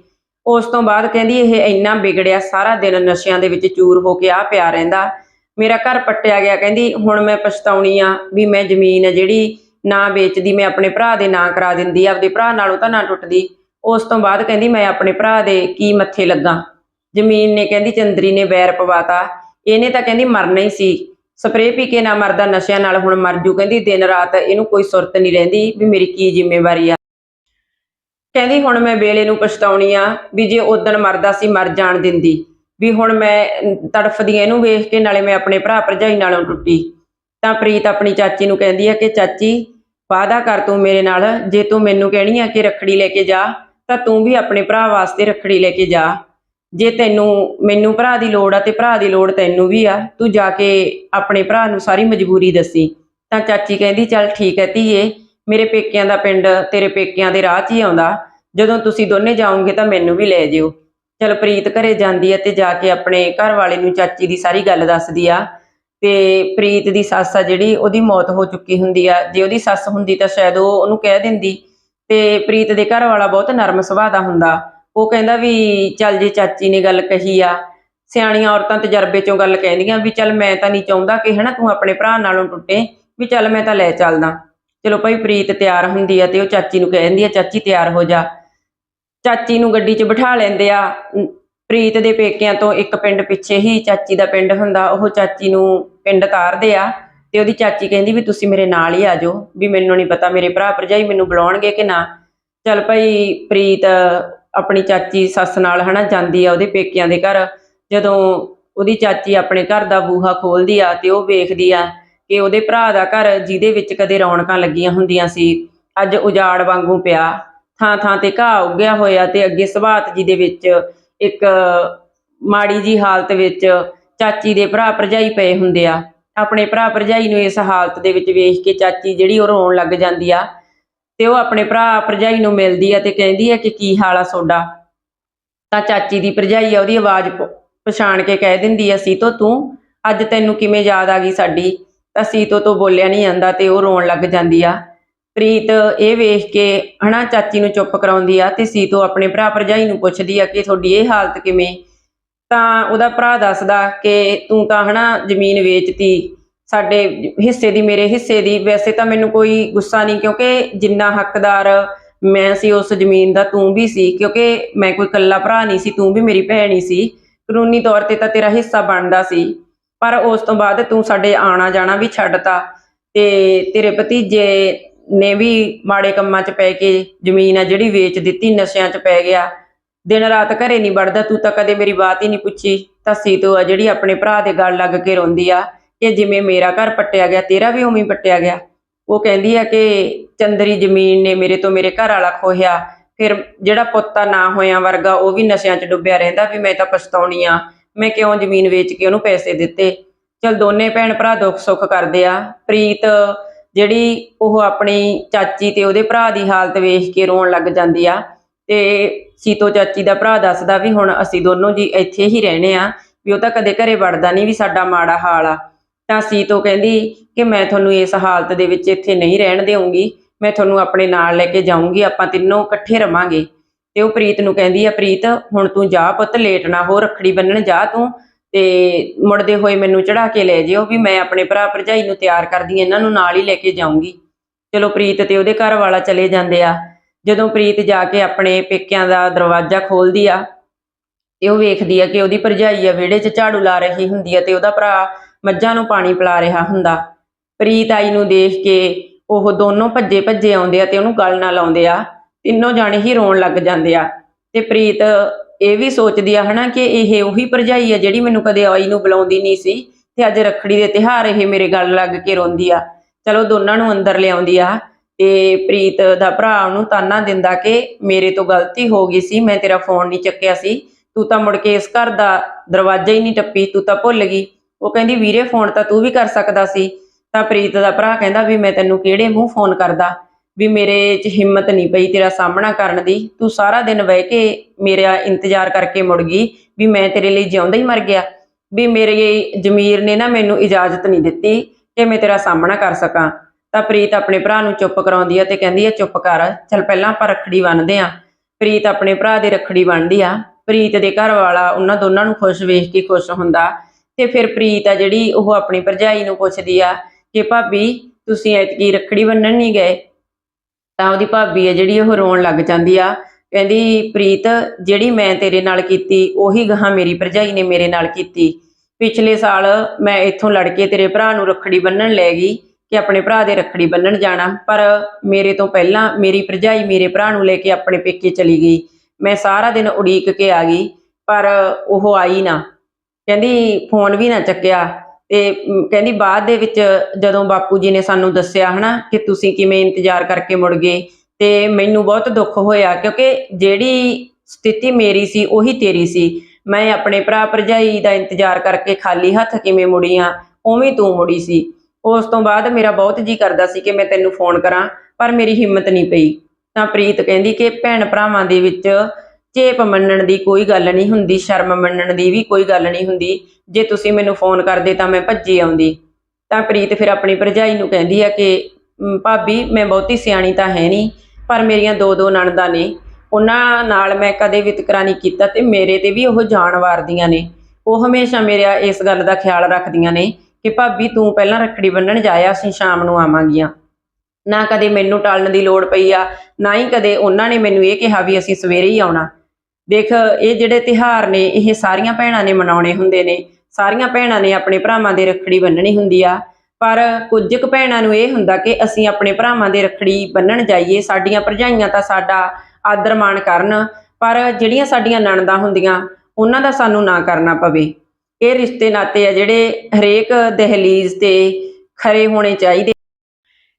ਉਸ ਤੋਂ ਬਾਅਦ ਕਹਿੰਦੀ ਇਹ ਇੰਨਾ ਵਿਗੜਿਆ, ਸਾਰਾ ਦਿਨ ਨਸ਼ਿਆਂ ਦੇ ਵਿੱਚ ਚੂਰ ਹੋ ਕੇ ਆ ਪਿਆ ਰਹਿੰਦਾ। ਮੇਰਾ ਘਰ ਪੱਟਿਆ ਗਿਆ, ਕਹਿੰਦੀ ਹੁਣ ਮੈਂ ਪਛਤਾਉਣੀ ਆ ਵੀ ਮੈਂ ਜ਼ਮੀਨ ਆ ਜਿਹੜੀ ਨਾ ਵੇਚਦੀ, ਮੈਂ ਆਪਣੇ ਭਰਾ ਦੇ ਨਾਂ ਕਰਾ ਦਿੰਦੀ, ਆਪਦੇ ਭਰਾ ਨਾਲੋਂ ਤਾਂ ਨਾ ਟੁੱਟਦੀ। ਉਸ ਤੋਂ ਬਾਅਦ ਕਹਿੰਦੀ ਮੈਂ ਆਪਣੇ ਭਰਾ ਦੇ ਕੀ ਮੱਥੇ ਲੱਗਾ। ਜ਼ਮੀਨ ਨੇ ਕਹਿੰਦੀ ਚੰਦਰੀ ਨੇ ਵੈਰ ਪਵਾਤਾ। ਇਹਨੇ ਤਾਂ ਕਹਿੰਦੀ ਮਰਨਾ ਹੀ ਸੀ। ਸਪਰੇਅ ਪੀ ਕੇ ਨਾ ਮਰਦਾ, ਨਸ਼ਿਆਂ ਨਾਲ ਹੁਣ ਮਰ ਜੂ। ਕਹਿੰਦੀ ਦਿਨ ਰਾਤ ਇਹਨੂੰ ਕੋਈ ਸੁਰਤ ਨਹੀਂ ਰਹਿੰਦੀ ਵੀ ਮੇਰੀ ਕੀ ਜ਼ਿੰਮੇਵਾਰੀ ਆ। ਕਹਿੰਦੀ, ਹੁਣ ਮੈਂ ਵੇਲੇ ਨੂੰ ਪਛਤਾਉਣੀ ਆ ਵੀ ਜੇ ਉਦਣ ਮਰਦਾ ਸੀ, ਮਰ ਜਾਣ ਦਿੰਦੀ। ਵੀ ਹੁਣ ਮੈਂ ਤੜਫਦੀ ਇਹਨੂੰ ਵੇਖ ਕੇ, ਨਾਲੇ ਮੈਂ ਆਪਣੇ ਭਰਾ ਭਰਜਾਈ ਨਾਲੋਂ ਟੁੱਟੀ। ਤਾਂ ਪ੍ਰੀਤ ਆਪਣੀ ਚਾਚੀ ਨੂੰ ਕਹਿੰਦੀ ਆ ਕਿ, ਚਾਚੀ, ਵਾਅਦਾ ਕਰ ਤੂੰ ਮੇਰੇ ਨਾਲ। ਜੇ ਤੂੰ ਮੈਨੂੰ ਕਹਿਣੀ ਆ ਕਿ ਰੱਖੜੀ ਲੈ ਕੇ ਜਾ, ਤਾਂ ਤੂੰ ਵੀ ਆਪਣੇ ਭਰਾ ਵਾਸਤੇ ਰੱਖੜੀ ਲੈ ਕੇ ਜਾ। ਜੇ ਤੈਨੂੰ ਮੈਨੂੰ ਭਰਾ ਦੀ ਲੋੜ ਆ ਤੇ ਭਰਾ ਦੀ ਲੋੜ ਤੈਨੂੰ ਵੀ ਆ, ਤੂੰ ਜਾ ਕੇ ਆਪਣੇ ਭਰਾ ਨੂੰ ਸਾਰੀ ਮਜਬੂਰੀ ਦੱਸੀ। ਤਾਂ ਚਾਚੀ ਕਹਿੰਦੀ, ਚੱਲ ਠੀਕ ਹੈ ਧੀਏ ਮੇਰੇ ਪੇਕਿਆਂ ਦਾ ਪਿੰਡ, ਤੇਰੇ ਪੇਕਿਆਂ ਦੇ ਰਾਹ 'ਚ ਹੀ ਆਉਂਦਾ। ਜਦੋਂ ਤੁਸੀਂ ਦੋਨੇ ਜਾਓਗੇ ਤਾਂ ਮੈਨੂੰ ਵੀ ਲੈ ਜਿਓ। ਚਲ ਪ੍ਰੀਤ ਘਰੇ ਜਾਂਦੀ ਹੈ ਤੇ ਜਾ ਕੇ ਆਪਣੇ ਘਰ ਵਾਲੇ ਨੂੰ ਚਾਚੀ ਦੀ ਸਾਰੀ ਗੱਲ ਦੱਸਦੀ ਆ। ਤੇ ਪ੍ਰੀਤ ਦੀ ਸੱਸ ਆ ਜਿਹੜੀ, ਉਹਦੀ ਮੌਤ ਹੋ ਚੁੱਕੀ ਹੁੰਦੀ ਆ। ਜੇ ਉਹਦੀ ਸੱਸ ਹੁੰਦੀ ਤਾਂ ਸ਼ਾਇਦ ਉਹ ਉਹਨੂੰ ਕਹਿ ਦਿੰਦੀ। ਤੇ ਪ੍ਰੀਤ ਦੇ ਘਰ ਵਾਲਾ ਬਹੁਤ ਨਰਮ ਸੁਭਾਅ ਦਾ ਹੁੰਦਾ। ਉਹ ਕਹਿੰਦਾ ਵੀ ਚੱਲ ਜੇ ਚਾਚੀ ਨੇ ਗੱਲ ਕਹੀ ਆ, ਸਿਆਣੀਆਂ ਔਰਤਾਂ ਤਜਰਬੇ ਚੋਂ ਗੱਲ ਕਹਿੰਦੀਆਂ ਵੀ ਚੱਲ ਮੈਂ ਤਾਂ ਨਹੀਂ ਚਾਹੁੰਦਾ ਕਿ ਹਨਾ ਤੂੰ ਆਪਣੇ ਭਰਾ ਨਾਲੋਂ ਟੁੱਟੇ, ਵੀ ਚੱਲ ਮੈਂ ਤਾਂ ਲੈ ਚੱਲਦਾ। ਚਲੋ ਭਾਈ ਪ੍ਰੀਤ ਤਿਆਰ ਹੁੰਦੀ ਆ ਤੇ ਉਹ ਚਾਚੀ ਨੂੰ ਕਹਿੰਦੀ ਆ, ਚਾਚੀ ਤਿਆਰ ਹੋ ਜਾ। ਚਾਚੀ ਨੂੰ ਗੱਡੀ 'ਚ ਬਿਠਾ ਲੈਂਦੇ ਆ। ਪ੍ਰੀਤ ਦੇ ਪੇਕਿਆਂ ਤੋਂ ਇੱਕ ਪਿੰਡ ਪਿੱਛੇ ਹੀ ਚਾਚੀ ਦਾ ਪਿੰਡ ਹੁੰਦਾ, ਉਹ ਚਾਚੀ ਨੂੰ ਪਿੰਡ ਤਾਰਦੇ ਆ ਤੇ ਉਹਦੀ ਚਾਚੀ ਕਹਿੰਦੀ ਵੀ ਤੁਸੀਂ ਮੇਰੇ ਨਾਲ ਹੀ ਆ ਜਾਓ, ਵੀ ਮੈਨੂੰ ਨਹੀਂ ਪਤਾ ਮੇਰੇ ਭਰਾ ਭਰਜਾਈ ਮੈਨੂੰ ਬੁਲਾਉਣਗੇ ਕਿ ਨਾ। ਚੱਲ ਭਾਈ ਪ੍ਰੀਤ ਆਪਣੀ ਚਾਚੀ ਸੱਸ ਨਾਲ ਹਨਾ ਜਾਂਦੀ ਆ ਉਹਦੇ ਪੇਕਿਆਂ ਦੇ ਘਰ। ਜਦੋਂ ਉਹਦੀ ਚਾਚੀ ਆਪਣੇ ਘਰ ਦਾ ਬੂਹਾ ਖੋਲਦੀ ਆ ਤੇ ਉਹ ਵੇਖਦੀ ਆ ਕਿ ਉਹਦੇ ਭਰਾ ਦਾ ਘਰ ਜਿਹਦੇ ਵਿੱਚ ਕਦੇ ਰੌਣਕਾਂ ਲੱਗੀਆਂ ਹੁੰਦੀਆਂ ਸੀ, ਅੱਜ ਉਜਾੜ ਵਾਂਗੂ ਪਿਆ। ਥਾਂ ਥਾਂ ਤੇ ਘਾਹ ਉੱਗਿਆ ਹੋਇਆ ਤੇ ਅੱਗੇ ਸਵਾਤ ਜੀ ਦੇ ਵਿੱਚ ਇੱਕ ਮਾੜੀ ਜੀ ਹਾਲਤ ਵਿੱਚ ਚਾਚੀ ਦੇ ਭਰਾ ਭਰਜਾਈ ਪਏ ਹੁੰਦੇ ਆ। ਆਪਣੇ ਭਰਾ ਭਰਜਾਈ ਨੂੰ ਇਸ ਹਾਲਤ ਦੇ ਵਿੱਚ ਵੇਖ ਕੇ ਚਾਚੀ ਜਿਹੜੀ ਉਹ ਰੋਣ ਲੱਗ ਜਾਂਦੀ ਆ ਤੇ ਉਹ ਆਪਣੇ ਭਰਾ ਭਰਜਾਈ ਨੂੰ ਮਿਲਦੀ ਆ ਤੇ ਕਹਿੰਦੀ ਆ ਕਿ ਕੀ ਹਾਲ ਆ ਤੁਹਾਡਾ ਤਾਂ ਚਾਚੀ ਦੀ ਭਰਜਾਈ ਆ, ਉਹਦੀ ਆਵਾਜ਼ ਪਛਾਣ ਕੇ ਕਹਿ ਦਿੰਦੀ ਆ ਸੀ ਸੀਤੋ ਤੂੰ, ਅੱਜ ਤੈਨੂੰ ਕਿਵੇਂ ਯਾਦ ਆ ਗਈ ਸਾਡੀ? ਤਾਂ ਸੀਤੋ ਤੋਂ ਬੋਲਿਆ ਨਹੀਂ ਜਾਂਦਾ ਤੇ ਉਹ ਰੋਣ ਲੱਗ ਜਾਂਦੀ ਆ। ਪ੍ਰੀਤ ਇਹ ਵੇਖ ਕੇ, ਹਨਾ, ਚਾਚੀ ਨੂੰ ਚੁੱਪ ਕਰਾਉਂਦੀ ਆ ਤੇ ਸੀਤੋ ਆਪਣੇ ਭਰਾ ਭਰਜਾਈ ਨੂੰ ਪੁੱਛਦੀ ਆ ਕਿ ਤੁਹਾਡੀ ਇਹ ਹਾਲਤ ਕਿਵੇਂ? ਤਾਂ ਉਹਦਾ ਭਰਾ ਦੱਸਦਾ ਕਿ ਤੂੰ ਤਾਂ, ਹਨਾ, ਜ਼ਮੀਨ ਵੇਚਤੀ। ਸਾਡੇ ਹਿੱਸੇ ਦੀ, ਮੇਰੇ ਹਿੱਸੇ ਦੀ। ਵੈਸੇ ਤਾਂ ਮੈਨੂੰ ਕੋਈ ਗੁੱਸਾ ਨਹੀਂ ਕਿਉਂਕਿ ਜਿੰਨਾ ਹੱਕਦਾਰ ਮੈਂ ਸੀ, ਉਸ ਜ਼ਮੀਨ ਦਾ ਤੂੰ ਵੀ ਸੀ। ਕਿਉਂਕਿ ਮੈਂ ਕੋਈ ਇਕੱਲਾ ਭਰਾ ਨਹੀਂ ਸੀ, ਤੂੰ ਵੀ ਮੇਰੀ ਭੈਣ ਹੀ ਸੀ। ਕਾਨੂੰਨੀ ਤੌਰ ਤੇ ਤਾਂ ਤੇਰਾ ਹਿੱਸਾ ਬਣਦਾ ਸੀ। ਪਰ ਉਸ ਤੋਂ ਬਾਅਦ ਤੂੰ ਸਾਡੇ ਆਣਾ ਜਾਣਾ ਵੀ ਛੱਡਤਾ ਤੇ ਤੇਰੇ ਭਤੀਜੇ ਨੇ ਵੀ ਮਾੜੇ ਕੰਮਾਂ 'ਚ ਪੈ ਕੇ ਜ਼ਮੀਨ ਆ ਜਿਹੜੀ ਵੇਚ ਦਿੱਤੀ, ਨਸ਼ਿਆਂ 'ਚ ਪੈ ਗਿਆ। ਦਿਨ ਰਾਤ ਘਰੇ ਨਹੀਂ ਵੜਦਾ, ਤੂੰ ਤਾਂ ਕਦੇ ਮੇਰੀ ਬਾਤ ਹੀ ਨਹੀਂ ਪੁੱਛੀ। ਤਾਂ ਸੀਤੋ ਆ ਜਿਹੜੀ ਆਪਣੇ ਭਰਾ ਦੇ ਗੱਲ ਲੱਗ ਕੇ ਰੋਂਦੀ ਆ ਕਿ ਜਿਵੇਂ ਮੇਰਾ ਘਰ ਪੱਟਿਆ ਗਿਆ, ਤੇਰਾ ਵੀ ਉਵੇਂ ਪੱਟਿਆ ਗਿਆ। ਉਹ ਕਹਿੰਦੀ ਆ ਕਿ ਚੰਦਰੀ ਜ਼ਮੀਨ ਨੇ ਮੇਰੇ ਤੋਂ ਮੇਰੇ ਘਰ ਵਾਲਾ ਖੋਹਿਆ। ਫਿਰ ਜਿਹੜਾ ਪੁੱਤਾ ਨਾ ਹੋਇਆ ਵਰਗਾ ਉਹ ਵੀ ਨਸ਼ਿਆਂ 'ਚ ਡੁੱਬਿਆ ਰਹਿੰਦਾ ਵੀ ਮੈਂ ਤਾਂ ਪਛਤਾਉਣੀ ਆ। ਮੈਂ ਕਿਉਂ ਜ਼ਮੀਨ ਵੇਚ ਕੇ ਉਹਨੂੰ ਪੈਸੇ ਦਿੱਤੇ? ਚਲ ਦੋਨੇ ਭੈਣ ਭਰਾ ਦੁੱਖ ਸੁੱਖ ਕਰਦੇ ਆ। ਪ੍ਰੀਤ ਜਿਹੜੀ ਉਹ ਆਪਣੀ ਚਾਚੀ ਤੇ ਉਹਦੇ ਭਰਾ ਦੀ ਹਾਲਤ ਵੇਖ ਕੇ ਰੋਣ ਲੱਗ ਜਾਂਦੀ ਆ ਤੇ ਸੀਤੋ ਚਾਚੀ ਦਾ ਭਰਾ ਦੱਸਦਾ ਵੀ ਹੁਣ ਅਸੀਂ ਦੋਨੋਂ ਜੀ ਇੱਥੇ ਹੀ ਰਹਿਣੇ ਆ, ਵੀ ਉਹ ਤਾਂ ਕਦੇ ਘਰੇ ਵੜਦਾ ਨਹੀਂ ਵੀ ਸਾਡਾ ਮਾੜਾ ਹਾਲ ਆ। ਤਾਂ ਸੀਤੋ ਕਹਿੰਦੀ ਕਿ ਮੈਂ ਤੁਹਾਨੂੰ ਇਸ ਹਾਲਤ ਦੇ ਵਿੱਚ ਇੱਥੇ ਨਹੀਂ ਰਹਿਣ ਦੇਵਾਂਗੀ ਮੈਂ ਤੁਹਾਨੂੰ ਆਪਣੇ ਨਾਲ ਲੈ ਕੇ ਜਾਊਂਗੀ, ਆਪਾਂ ਤਿੰਨੋਂ ਇਕੱਠੇ ਰਵਾਂਗੇ। ਤੇ ਉਹ ਪ੍ਰੀਤ ਨੂੰ ਕਹਿੰਦੀ ਆ, ਪ੍ਰੀਤ, ਹੁਣ ਤੂੰ ਜਾ ਪੁੱਤ ਲੇਟ ਨਾ ਹੋ, ਰੱਖੜੀ ਬੰਨਣ ਜਾ ਤੂੰ ਤੇ ਮੁੜਦੇ ਹੋਏ ਮੈਨੂੰ ਚੜਾ ਕੇ ਲੈ ਜਿਓ ਵੀ ਮੈਂ ਆਪਣੇ ਭਰਾ ਭਰਜਾਈ ਨੂੰ ਤਿਆਰ ਕਰਦੀ ਇਹਨਾਂ ਨੂੰ ਨਾਲ ਹੀ ਲੈ ਕੇ ਜਾਊਂਗੀ। ਚਲੋ ਪ੍ਰੀਤ ਤੇ ਉਹਦੇ ਘਰ ਵਾਲਾ ਚਲੇ ਜਾਂਦੇ ਆ। ਜਦੋਂ ਪ੍ਰੀਤ ਜਾ ਕੇ ਆਪਣੇ ਪੇਕਿਆਂ ਦਾ ਦਰਵਾਜ਼ਾ ਖੋਲਦੀ ਆ, ਤੇ ਉਹ ਵੇਖਦੀ ਆ ਕਿ ਉਹਦੀ ਭਰਜਾਈ ਆ ਵਿਹੜੇ 'ਚ ਝਾੜੂ ਲਾ ਰਹੀ ਹੁੰਦੀ ਆ ਤੇ ਉਹਦਾ ਭਰਾ ਮੱਝਾਂ ਨੂੰ ਪਾਣੀ ਪਿਲਾ ਰਿਹਾ ਹੁੰਦਾ। ਪ੍ਰੀਤ ਆਈ ਨੂੰ ਦੇਖ ਕੇ ਉਹ ਦੋਨੋਂ ਭੱਜੇ ਭੱਜੇ ਆਉਂਦੇ ਆ ਤੇ ਉਹਨੂੰ ਗਲ ਨਾਲ ਲਾਉਂਦੇ ਆ। ਤਿੰਨੋਂ ਜਾਣੇ ਹੀ ਰੋਣ ਲੱਗ ਜਾਂਦੇ ਆ। ਤੇ ਪ੍ਰੀਤ ਇਹ ਵੀ ਸੋਚਦੀ ਆ ਹਨਾ ਕਿ ਇਹ ਉਹੀ ਭਰਜਾਈ ਆ ਜਿਹੜੀ ਮੈਨੂੰ ਕਦੇ ਆਈ ਨੂੰ ਬੁਲਾਉਂਦੀ ਨਹੀਂ ਸੀ ਤੇ ਅੱਜ ਰੱਖੜੀ ਦੇ ਤਿਹਾਰ ਇਹ ਮੇਰੇ ਗਲ ਲੱਗ ਕੇ ਰੋਂਦੀ ਆ। ਚਲੋ ਦੋਨਾਂ ਨੂੰ ਅੰਦਰ ਲਿਆਉਂਦੀ ਆ ਤੇ ਪ੍ਰੀਤ ਦਾ ਭਰਾ ਉਹਨੂੰ ਤਾਨਾ ਦਿੰਦਾ ਕਿ ਮੇਰੇ ਤੋਂ ਗਲਤੀ ਹੋ ਗਈ ਸੀ, ਮੈਂ ਤੇਰਾ ਫੋਨ ਨਹੀਂ ਚੱਕਿਆ ਸੀ, ਤੂੰ ਤਾਂ ਮੁੜ ਕੇ ਇਸ ਘਰ ਦਾ ਦਰਵਾਜ਼ਾ ਹੀ ਨਹੀਂ ਟੱਪੀ, ਤੂੰ ਤਾਂ ਭੁੱਲ ਗਈ। ਉਹ ਕਹਿੰਦੀ, ਵੀਰੇ, ਫੋਨ ਤਾਂ ਤੂੰ ਵੀ ਕਰ ਸਕਦਾ ਸੀ। ਤਾਂ ਪ੍ਰੀਤ ਦਾ ਭਰਾ ਕਹਿੰਦਾ ਵੀ ਮੈਂ ਤੈਨੂੰ ਕਿਹੜੇ ਮੂੰਹ ਫੋਨ ਕਰਦਾ। ਵੀ ਮੇਰੇ 'ਚ ਹਿੰਮਤ ਨਹੀਂ ਪਈ ਤੇਰਾ ਸਾਹਮਣਾ ਕਰਨ ਦੀ। ਤੂੰ ਸਾਰਾ ਦਿਨ ਬਹਿ ਕੇ ਮੇਰਾ ਇੰਤਜ਼ਾਰ ਕਰਕੇ ਮੁੜ ਗਈ ਵੀ ਮੈਂ ਤੇਰੇ ਲਈ ਜਿਉਂਦਾ ਹੀ ਮਰ ਗਿਆ। ਵੀ ਮੇਰੇ ਜ਼ਮੀਰ ਨੇ ਨਾ ਮੈਨੂੰ ਇਜਾਜ਼ਤ ਨਹੀਂ ਦਿੱਤੀ ਕਿ ਮੈਂ ਤੇਰਾ ਸਾਹਮਣਾ ਕਰ ਸਕਾਂ। ਤਾਂ ਪ੍ਰੀਤ ਆਪਣੇ ਭਰਾ ਨੂੰ ਚੁੱਪ ਕਰਾਉਂਦੀ ਆ ਤੇ ਕਹਿੰਦੀ ਆ, ਚੁੱਪ ਕਰ, ਚਲ ਪਹਿਲਾਂ ਆਪਾਂ ਰੱਖੜੀ ਬੰਨਦੇ ਆ। ਪ੍ਰੀਤ ਆਪਣੇ ਭਰਾ ਦੇ ਰੱਖੜੀ ਬੰਨਦੀ ਆ। ਪ੍ਰੀਤ ਦੇ ਘਰ ਵਾਲਾ ਉਹਨਾਂ ਦੋਨਾਂ ਨੂੰ ਖੁਸ਼ ਵੇਖ ਕੇ ਖੁਸ਼ ਹੁੰਦਾ ਤੇ ਫਿਰ ਪ੍ਰੀਤ ਆ ਜਿਹੜੀ ਉਹ ਆਪਣੀ ਭਰਜਾਈ ਨੂੰ ਪੁੱਛਦੀ ਆ ਕਿ, ਭਾਬੀ, ਤੁਸੀਂ ਐਤਕੀ ਰੱਖੜੀ ਬੰਨਣ ਨਹੀਂ ਗਏ? ਤਾਂ ਉਹਦੀ ਭਾਬੀ ਹੈ ਜਿਹੜੀ ਉਹ ਰੋਣ ਲੱਗ ਜਾਂਦੀ ਆ। ਕਹਿੰਦੀ, ਪ੍ਰੀਤ, ਜਿਹੜੀ ਮੈਂ ਤੇਰੇ ਨਾਲ ਕੀਤੀ, ਉਹੀ ਗਾਹਾਂ ਮੇਰੀ ਭਰਜਾਈ ਨੇ ਮੇਰੇ ਨਾਲ ਕੀਤੀ। ਪਿਛਲੇ ਸਾਲ ਮੈਂ ਇੱਥੋਂ ਲੜ ਕੇ ਤੇਰੇ ਭਰਾ ਨੂੰ ਰੱਖੜੀ ਬੰਨਣ ਲੈ ਗਈ ਕਿ ਆਪਣੇ ਭਰਾ ਦੇ ਰੱਖੜੀ ਬੰਨਣ ਜਾਣਾ। ਪਰ ਮੇਰੇ ਤੋਂ ਪਹਿਲਾਂ ਮੇਰੀ ਭਰਜਾਈ ਮੇਰੇ ਭਰਾ ਨੂੰ ਲੈ ਕੇ ਆਪਣੇ ਪੇਕੇ ਚਲੀ ਗਈ। ਮੈਂ ਸਾਰਾ ਦਿਨ ਉਡੀਕ ਕੇ ਆ ਗਈ, ਪਰ ਉਹ ਆਈ ਨਾ। ਕਹਿੰਦੀ, ਫੋਨ ਵੀ ਨਾ ਚੱਕਿਆ। ਤੇ ਕਹਿੰਦੀ ਬਾਅਦ ਦੇ ਵਿੱਚ ਜਦੋਂ ਬਾਪੂ ਜੀ ਨੇ ਸਾਨੂੰ ਦੱਸਿਆ ਹਨਾ ਕਿ ਤੁਸੀਂ ਕਿਵੇਂ ਇੰਤਜ਼ਾਰ ਕਰਕੇ ਮੁੜ ਗਏ ਤੇ ਮੈਨੂੰ ਬਹੁਤ ਦੁੱਖ ਹੋਇਆ ਕਿਉਂਕਿ ਜਿਹੜੀ ਸਥਿਤੀ ਮੇਰੀ ਸੀ ਉਹੀ ਤੇਰੀ ਸੀ। ਮੈਂ ਆਪਣੇ ਭਰਾ ਭਰਜਾਈ ਦਾ ਇੰਤਜ਼ਾਰ ਕਰਕੇ ਖਾਲੀ ਹੱਥ ਕਿਵੇਂ ਮੁੜੀ ਆ, ਉਵੇਂ ਤੂੰ ਮੁੜੀ ਸੀ। ਉਸ ਤੋਂ ਬਾਅਦ ਮੇਰਾ ਬਹੁਤ ਜੀ ਕਰਦਾ ਸੀ ਕਿ ਮੈਂ ਤੈਨੂੰ ਫੋਨ ਕਰਾਂ, ਪਰ ਮੇਰੀ ਹਿੰਮਤ ਨਹੀਂ ਪਈ। ਤਾਂ ਪ੍ਰੀਤ ਕਹਿੰਦੀ ਕਿ ਭੈਣ ਭਰਾਵਾਂ ਦੇ ਵਿੱਚ ਚੇਪ ਮੰਨਣ ਦੀ ਕੋਈ ਗੱਲ ਨਹੀਂ ਹੁੰਦੀ, ਸ਼ਰਮ ਮੰਨਣ ਦੀ ਵੀ ਕੋਈ ਗੱਲ ਨਹੀਂ ਹੁੰਦੀ, ਜੇ ਤੁਸੀਂ ਮੈਨੂੰ ਫੋਨ ਕਰਦੇ ਤਾਂ ਮੈਂ ਭੱਜੀ ਆਉਂਦੀ। ਤਾਂ ਪ੍ਰੀਤ ਫਿਰ ਆਪਣੀ ਭਰਜਾਈ ਨੂੰ ਕਹਿੰਦੀ ਆ ਕਿ ਭਾਬੀ, ਮੈਂ ਬਹੁਤੀ ਸਿਆਣੀ ਤਾਂ ਹੈ ਨਹੀਂ, ਪਰ ਮੇਰੀਆਂ ਦੋ ਦੋ ਨਣਦਾਂ ਨੇ। ਉਹਨਾਂ ਨਾਲ ਮੈਂ ਕਦੇ ਵਿਤਕਰਾ ਨਹੀਂ ਕੀਤਾ ਤੇ ਮੇਰੇ ਤੇ ਵੀ ਉਹ ਜਾਣ ਵਾਰਦੀਆਂ ਨੇ। ਉਹ ਹਮੇਸ਼ਾ ਮੇਰਾ ਇਸ ਗੱਲ ਦਾ ਖਿਆਲ ਰੱਖਦੀਆਂ ਨੇ ਕਿ ਭਾਬੀ, ਤੂੰ ਪਹਿਲਾਂ ਰੱਖੜੀ ਬੰਨਣ ਜਾਇਆ ਅਸੀਂ ਸ਼ਾਮ ਨੂੰ ਆਵਾਂਗੀਆਂ। ਨਾ ਕਦੇ ਮੈਨੂੰ ਟਾਲਣ ਦੀ ਲੋੜ ਪਈ ਆ, ਨਾ ਹੀ ਕਦੇ ਉਹਨਾਂ ਨੇ ਮੈਨੂੰ ਇਹ ਕਿਹਾ ਵੀ ਅਸੀਂ ਸਵੇਰੇ ਹੀ ਆਉਣਾ। ਦੇਖ, ਇਹ ਜਿਹੜੇ ਤਿਹਾਰ ਨੇ, ਇਹ ਸਾਰੀਆਂ ਭੈਣਾਂ ਨੇ ਮਨਾਉਣੇ ਹੁੰਦੇ ਨੇ। ਸਾਰੀਆਂ ਭੈਣਾਂ ਨੇ ਆਪਣੇ ਭਰਾਵਾਂ ਦੇ ਰੱਖੜੀ ਬੰਨਣੀ ਹੁੰਦੀ ਆ। ਪਰ ਕੁਝ ਕੁ ਭੈਣਾਂ ਨੂੰ ਇਹ ਹੁੰਦਾ ਕਿ ਅਸੀਂ ਆਪਣੇ ਭਰਾਵਾਂ ਦੇ ਰੱਖੜੀ ਬੰਨਣ ਜਾਈਏ। ਸਾਡੀਆਂ ਭਰਜਾਈਆਂ ਤਾਂ ਸਾਡਾ ਆਦਰ ਮਾਣ ਕਰਨ, ਪਰ ਜਿਹੜੀਆਂ ਸਾਡੀਆਂ ਨਣਦਾਂ ਹੁੰਦੀਆਂ, ਉਹਨਾਂ ਦਾ ਸਾਨੂੰ ਨਾ ਕਰਨਾ ਪਵੇ। ਇਹ ਰਿਸ਼ਤੇ ਨਾਤੇ ਆ ਜਿਹੜੇ ਹਰੇਕ ਦਹਲੀਜ਼ ਤੇ ਖਰੇ ਹੋਣੇ ਚਾਹੀਦੇ।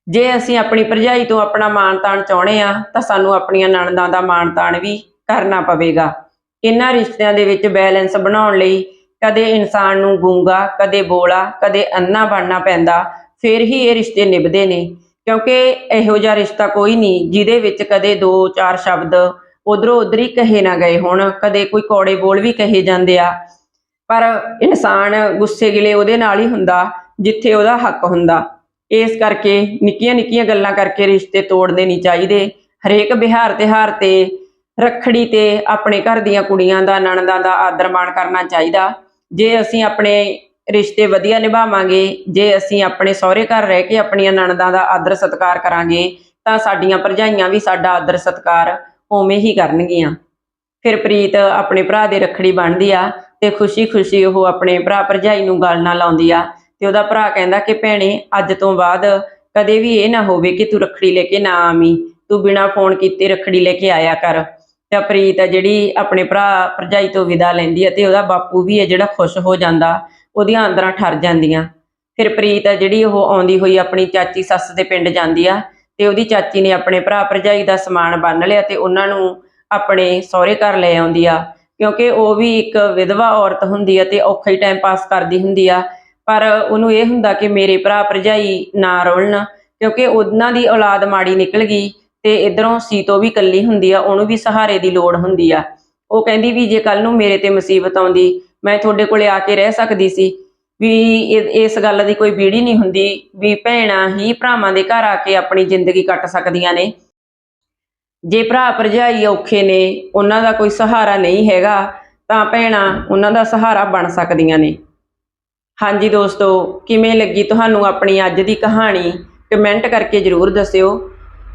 ਜੇ ਅਸੀਂ ਆਪਣੀ ਭਰਜਾਈ ਤੋਂ ਆਪਣਾ ਮਾਣ ਤਾਣ ਚਾਹੁੰਦੇ ਆ, ਤਾਂ ਸਾਨੂੰ ਆਪਣੀਆਂ ਨਣਦਾਂ ਦਾ ਮਾਣ ਤਾਣ ਵੀ ਕਰਨਾ ਪਵੇਗਾ। ਇਹਨਾਂ ਰਿਸ਼ਤਿਆਂ ਦੇ ਵਿੱਚ ਬੈਲੈਂਸ ਬਣਾਉਣ ਲਈ ਕਦੇ ਇਨਸਾਨ ਨੂੰ ਗੂੰਗਾ, ਕਦੇ ਬੋਲਾ, ਕਦੇ ਅੰਨਾ ਬਣਨਾ ਪੈਂਦਾ, ਫਿਰ ਹੀ ਇਹ ਰਿਸ਼ਤੇ ਨਿਭਦੇ ਨੇ। ਕਿਉਂਕਿ ਇਹੋ ਜਿਹਾ ਰਿਸ਼ਤਾ ਕੋਈ ਨਹੀਂ ਜਿਹਦੇ ਵਿੱਚ ਕਦੇ ਦੋ, ਚਾਰ ਸ਼ਬਦ ਉਧਰੋਂ ਉਧਰ ਹੀ ਕਹੇ ਨਾ ਗਏ ਹੋਣ, ਕਦੇ ਕੋਈ ਕੌੜੇ ਬੋਲ ਵੀ ਕਹੇ ਜਾਂਦੇ ਆ। ਪਰ ਇਨਸਾਨ ਗੁੱਸੇ ਗਿਲੇ ਉਹਦੇ ਨਾਲ ਹੀ ਹੁੰਦਾ, ਜਿੱਥੇ ਉਹਦਾ ਹੱਕ ਹੁੰਦਾ। ਇਸ ਕਰਕੇ ਨਿੱਕੀਆਂ ਨਿੱਕੀਆਂ ਗੱਲਾਂ ਕਰਕੇ ਰਿਸ਼ਤੇ ਤੋੜਨੇ ਨਹੀਂ ਚਾਹੀਦੇ। ਹਰੇਕ ਵਿਹਾਰ ਤਿਹਾਰ ਤੇ ਰੱਖੜੀ ਤੇ ਆਪਣੇ ਘਰ ਦੀਆਂ ਕੁੜੀਆਂ ਦਾ, ਨਣਦਾਂ ਦਾ ਆਦਰ ਮਾਣ ਕਰਨਾ ਚਾਹੀਦਾ। ਜੇ ਅਸੀਂ ਆਪਣੇ ਰਿਸ਼ਤੇ ਵਧੀਆ ਨਿਭਾਵਾਂਗੇ, ਜੇ ਅਸੀਂ ਆਪਣੇ ਸਹੁਰੇ ਘਰ ਰਹਿ ਕੇ ਆਪਣੀਆਂ ਨਣਦਾਂ ਦਾ ਆਦਰ ਸਤਿਕਾਰ ਕਰਾਂਗੇ, ਤਾਂ ਸਾਡੀਆਂ ਭਰਜਾਈਆਂ ਵੀ ਸਾਡਾ ਆਦਰ ਸਤਿਕਾਰ ਉਵੇਂ ਹੀ ਕਰਨਗੀਆਂ। ਫਿਰ ਪ੍ਰੀਤ ਆਪਣੇ ਭਰਾ ਦੇ ਰੱਖੜੀ ਬੰਨ੍ਹਦੀ ਆ ਤੇ ਖੁਸ਼ੀ-ਖੁਸ਼ੀ ਉਹ ਆਪਣੇ ਭਰਾ ਭਰਜਾਈ ਨੂੰ ਗੱਲ ਨਾਲ ਲਾਉਂਦੀ ਆ ਤੇ ਉਹਦਾ ਭਰਾ ਕਹਿੰਦਾ ਕਿ ਭੈਣੇ, ਅੱਜ ਤੋਂ ਬਾਅਦ ਕਦੇ ਵੀ ਇਹ ਨਾ ਹੋਵੇ ਕਿ ਤੂੰ ਰੱਖੜੀ ਲੈ ਕੇ ਨਾ ਆਵੀਂ। ਤੂੰ ਬਿਨਾ ਫੋਨ ਕੀਤੇ ਰੱਖੜੀ ਲੈ ਕੇ ਆਇਆ ਕਰ। ਤੇ ਪ੍ਰੀਤ ਹੈ ਜਿਹੜੀ ਆਪਣੇ ਭਰਾ ਭਰਜਾਈ ਤੋਂ ਵਿਦਾ ਲੈਂਦੀ ਆ ਤੇ ਉਹਦਾ ਬਾਪੂ ਵੀ ਹੈ ਜਿਹੜਾ ਖੁਸ਼ ਹੋ ਜਾਂਦਾ, ਉਹਦੀਆਂ ਅੰਦਰਾਂ ਠਰ ਜਾਂਦੀਆਂ। ਫਿਰ ਪ੍ਰੀਤ ਹੈ ਜਿਹੜੀ ਉਹ ਆਉਂਦੀ ਹੋਈ ਆਪਣੀ ਚਾਚੀ ਸੱਸ ਦੇ ਪਿੰਡ ਜਾਂਦੀ ਆ ਤੇ ਉਹਦੀ ਚਾਚੀ ਨੇ ਆਪਣੇ ਭਰਾ ਭਰਜਾਈ ਦਾ ਸਮਾਨ ਬੰਨ ਲਿਆ ਤੇ ਉਹਨਾਂ ਨੂੰ ਆਪਣੇ ਸਹੁਰੇ ਘਰ ਲੈ ਆਉਂਦੀ ਆ। ਕਿਉਂਕਿ ਉਹ ਵੀ ਇੱਕ ਵਿਧਵਾ ਔਰਤ ਹੁੰਦੀ ਆ ਤੇ ਔਖਾ ਹੀ ਟਾਈਮ ਪਾਸ ਕਰਦੀ ਹੁੰਦੀ ਆ। ਪਰ ਉਹਨੂੰ ਇਹ ਹੁੰਦਾ ਕਿ ਮੇਰੇ ਭਰਾ ਭਰਜਾਈ ਨਾ ਰੋਲਣ, ਕਿਉਂਕਿ ਉਹਨਾਂ ਦੀ ਔਲਾਦ ਮਾੜੀ ਨਿਕਲ ਗਈ ਤੇ ਇਧਰੋਂ ਸੀਤੋ ਵੀ ਇਕੱਲੀ ਹੁੰਦੀ ਆ, ਉਹਨੂੰ ਵੀ ਸਹਾਰੇ ਦੀ ਲੋੜ ਹੁੰਦੀ ਆ। ਉਹ ਕਹਿੰਦੀ ਵੀ ਜੇ ਕੱਲ ਨੂੰ ਮੇਰੇ ਤੇ ਮੁਸੀਬਤ ਆਉਂਦੀ, ਮੈਂ ਤੁਹਾਡੇ ਕੋਲੇ ਆ ਕੇ ਰਹਿ ਸਕਦੀ ਸੀ। ਵੀ ਇਹ- ਇਸ ਗੱਲ ਦੀ ਕੋਈ ਬੀੜੀ ਨਹੀਂ ਹੁੰਦੀ ਵੀ ਭੈਣਾਂ ਹੀ ਭਰਾਵਾਂ ਦੇ ਘਰ ਆ ਕੇ ਆਪਣੀ ਜ਼ਿੰਦਗੀ ਕੱਟ ਸਕਦੀਆਂ ਨੇ। ਜੇ ਭਰਾ ਭਰਜਾਈ ਔਖੇ ਨੇ, ਉਹਨਾਂ ਦਾ ਕੋਈ ਸਹਾਰਾ ਨਹੀਂ ਹੈਗਾ, ਤਾਂ ਭੈਣਾਂ ਉਹਨਾਂ ਦਾ ਸਹਾਰਾ ਬਣ ਸਕਦੀਆਂ ਨੇ। ਹਾਂਜੀ ਦੋਸਤੋ, ਕਿਵੇਂ ਲੱਗੀ ਤੁਹਾਨੂੰ ਆਪਣੀ ਅੱਜ ਦੀ ਕਹਾਣੀ? ਕਮੈਂਟ ਕਰਕੇ ਜਰੂਰ ਦੱਸਿਓ।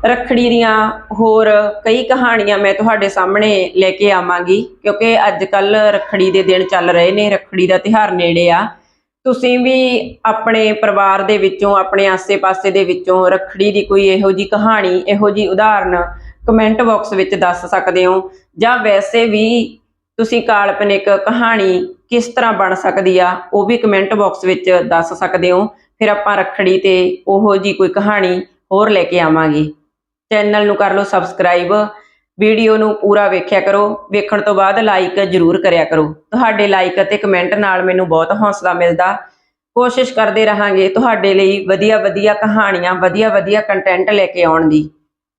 ਰੱਖੜੀ ਦੀਆਂ ਹੋਰ ਕਈ ਕਹਾਣੀਆਂ ਮੈਂ ਤੁਹਾਡੇ ਸਾਹਮਣੇ ਲੈ ਕੇ ਆਵਾਂਗੀ, ਕਿਉਂਕਿ ਅੱਜ ਕੱਲ ਰੱਖੜੀ ਦੇ ਦਿਨ ਚੱਲ ਰਹੇ ਨੇ, ਰੱਖੜੀ ਦਾ ਤਿਹਾਰ ਨੇੜੇ ਆ। ਤੁਸੀਂ ਵੀ ਆਪਣੇ ਪਰਿਵਾਰ ਦੇ ਵਿੱਚੋਂ, ਆਪਣੇ ਆਸੇ-ਪਾਸੇ ਦੇ ਵਿੱਚੋਂ ਰੱਖੜੀ ਦੀ ਕੋਈ ਇਹੋ ਜੀ ਕਹਾਣੀ, ਇਹੋ ਜੀ ਉਦਾਹਰਨ ਕਮੈਂਟ ਬਾਕਸ ਵਿੱਚ ਦੱਸ ਸਕਦੇ ਹੋ? ਜਾਂ ਵੈਸੇ ਵੀ ਤੁਸੀਂ ਕਾਲਪਨਿਕ ਕਹਾਣੀ ਕਿਸ ਤਰ੍ਹਾਂ ਬਣ ਸਕਦੀ ਆ, ਉਹ ਵੀ ਕਮੈਂਟ ਬਾਕਸ ਵਿੱਚ ਦੱਸ ਸਕਦੇ ਹੋ? ਫਿਰ ਆਪਾਂ ਰੱਖੜੀ ਤੇ ਉਹੋ ਜੀ ਕੋਈ ਕਹਾਣੀ ਹੋਰ ਲੈ ਕੇ ਆਵਾਂਗੇ। ਚੈਨਲ ਨੂੰ ਕਰ ਲਓ ਸਬਸਕ੍ਰਾਈਬ ਵੀਡੀਓ ਨੂੰ ਪੂਰਾ ਵੇਖਿਆ ਕਰੋ, ਵੇਖਣ ਤੋਂ ਬਾਅਦ ਲਾਈਕ ਜ਼ਰੂਰ ਕਰਿਆ ਕਰੋ। ਤੁਹਾਡੇ ਲਾਈਕ ਅਤੇ ਕਮੈਂਟ ਨਾਲ ਮੈਨੂੰ ਬਹੁਤ ਹੌਸਲਾ ਮਿਲਦਾ। ਕੋਸ਼ਿਸ਼ ਕਰਦੇ ਰਹਾਂਗੇ ਤੁਹਾਡੇ ਲਈ ਵਧੀਆ ਵਧੀਆ ਕਹਾਣੀਆਂ ਵਧੀਆ ਵਧੀਆ ਕੰਟੈਂਟ ਲੈ ਕੇ ਆਉਣ ਦੀ।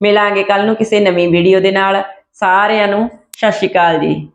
ਮਿਲਾਂਗੇ ਕੱਲ ਨੂੰ ਕਿਸੇ ਨਵੀਂ ਵੀਡੀਓ ਦੇ ਨਾਲ। ਸਾਰਿਆਂ ਨੂੰ ਸਤਿ ਸ਼੍ਰੀ ਅਕਾਲ ਜੀ।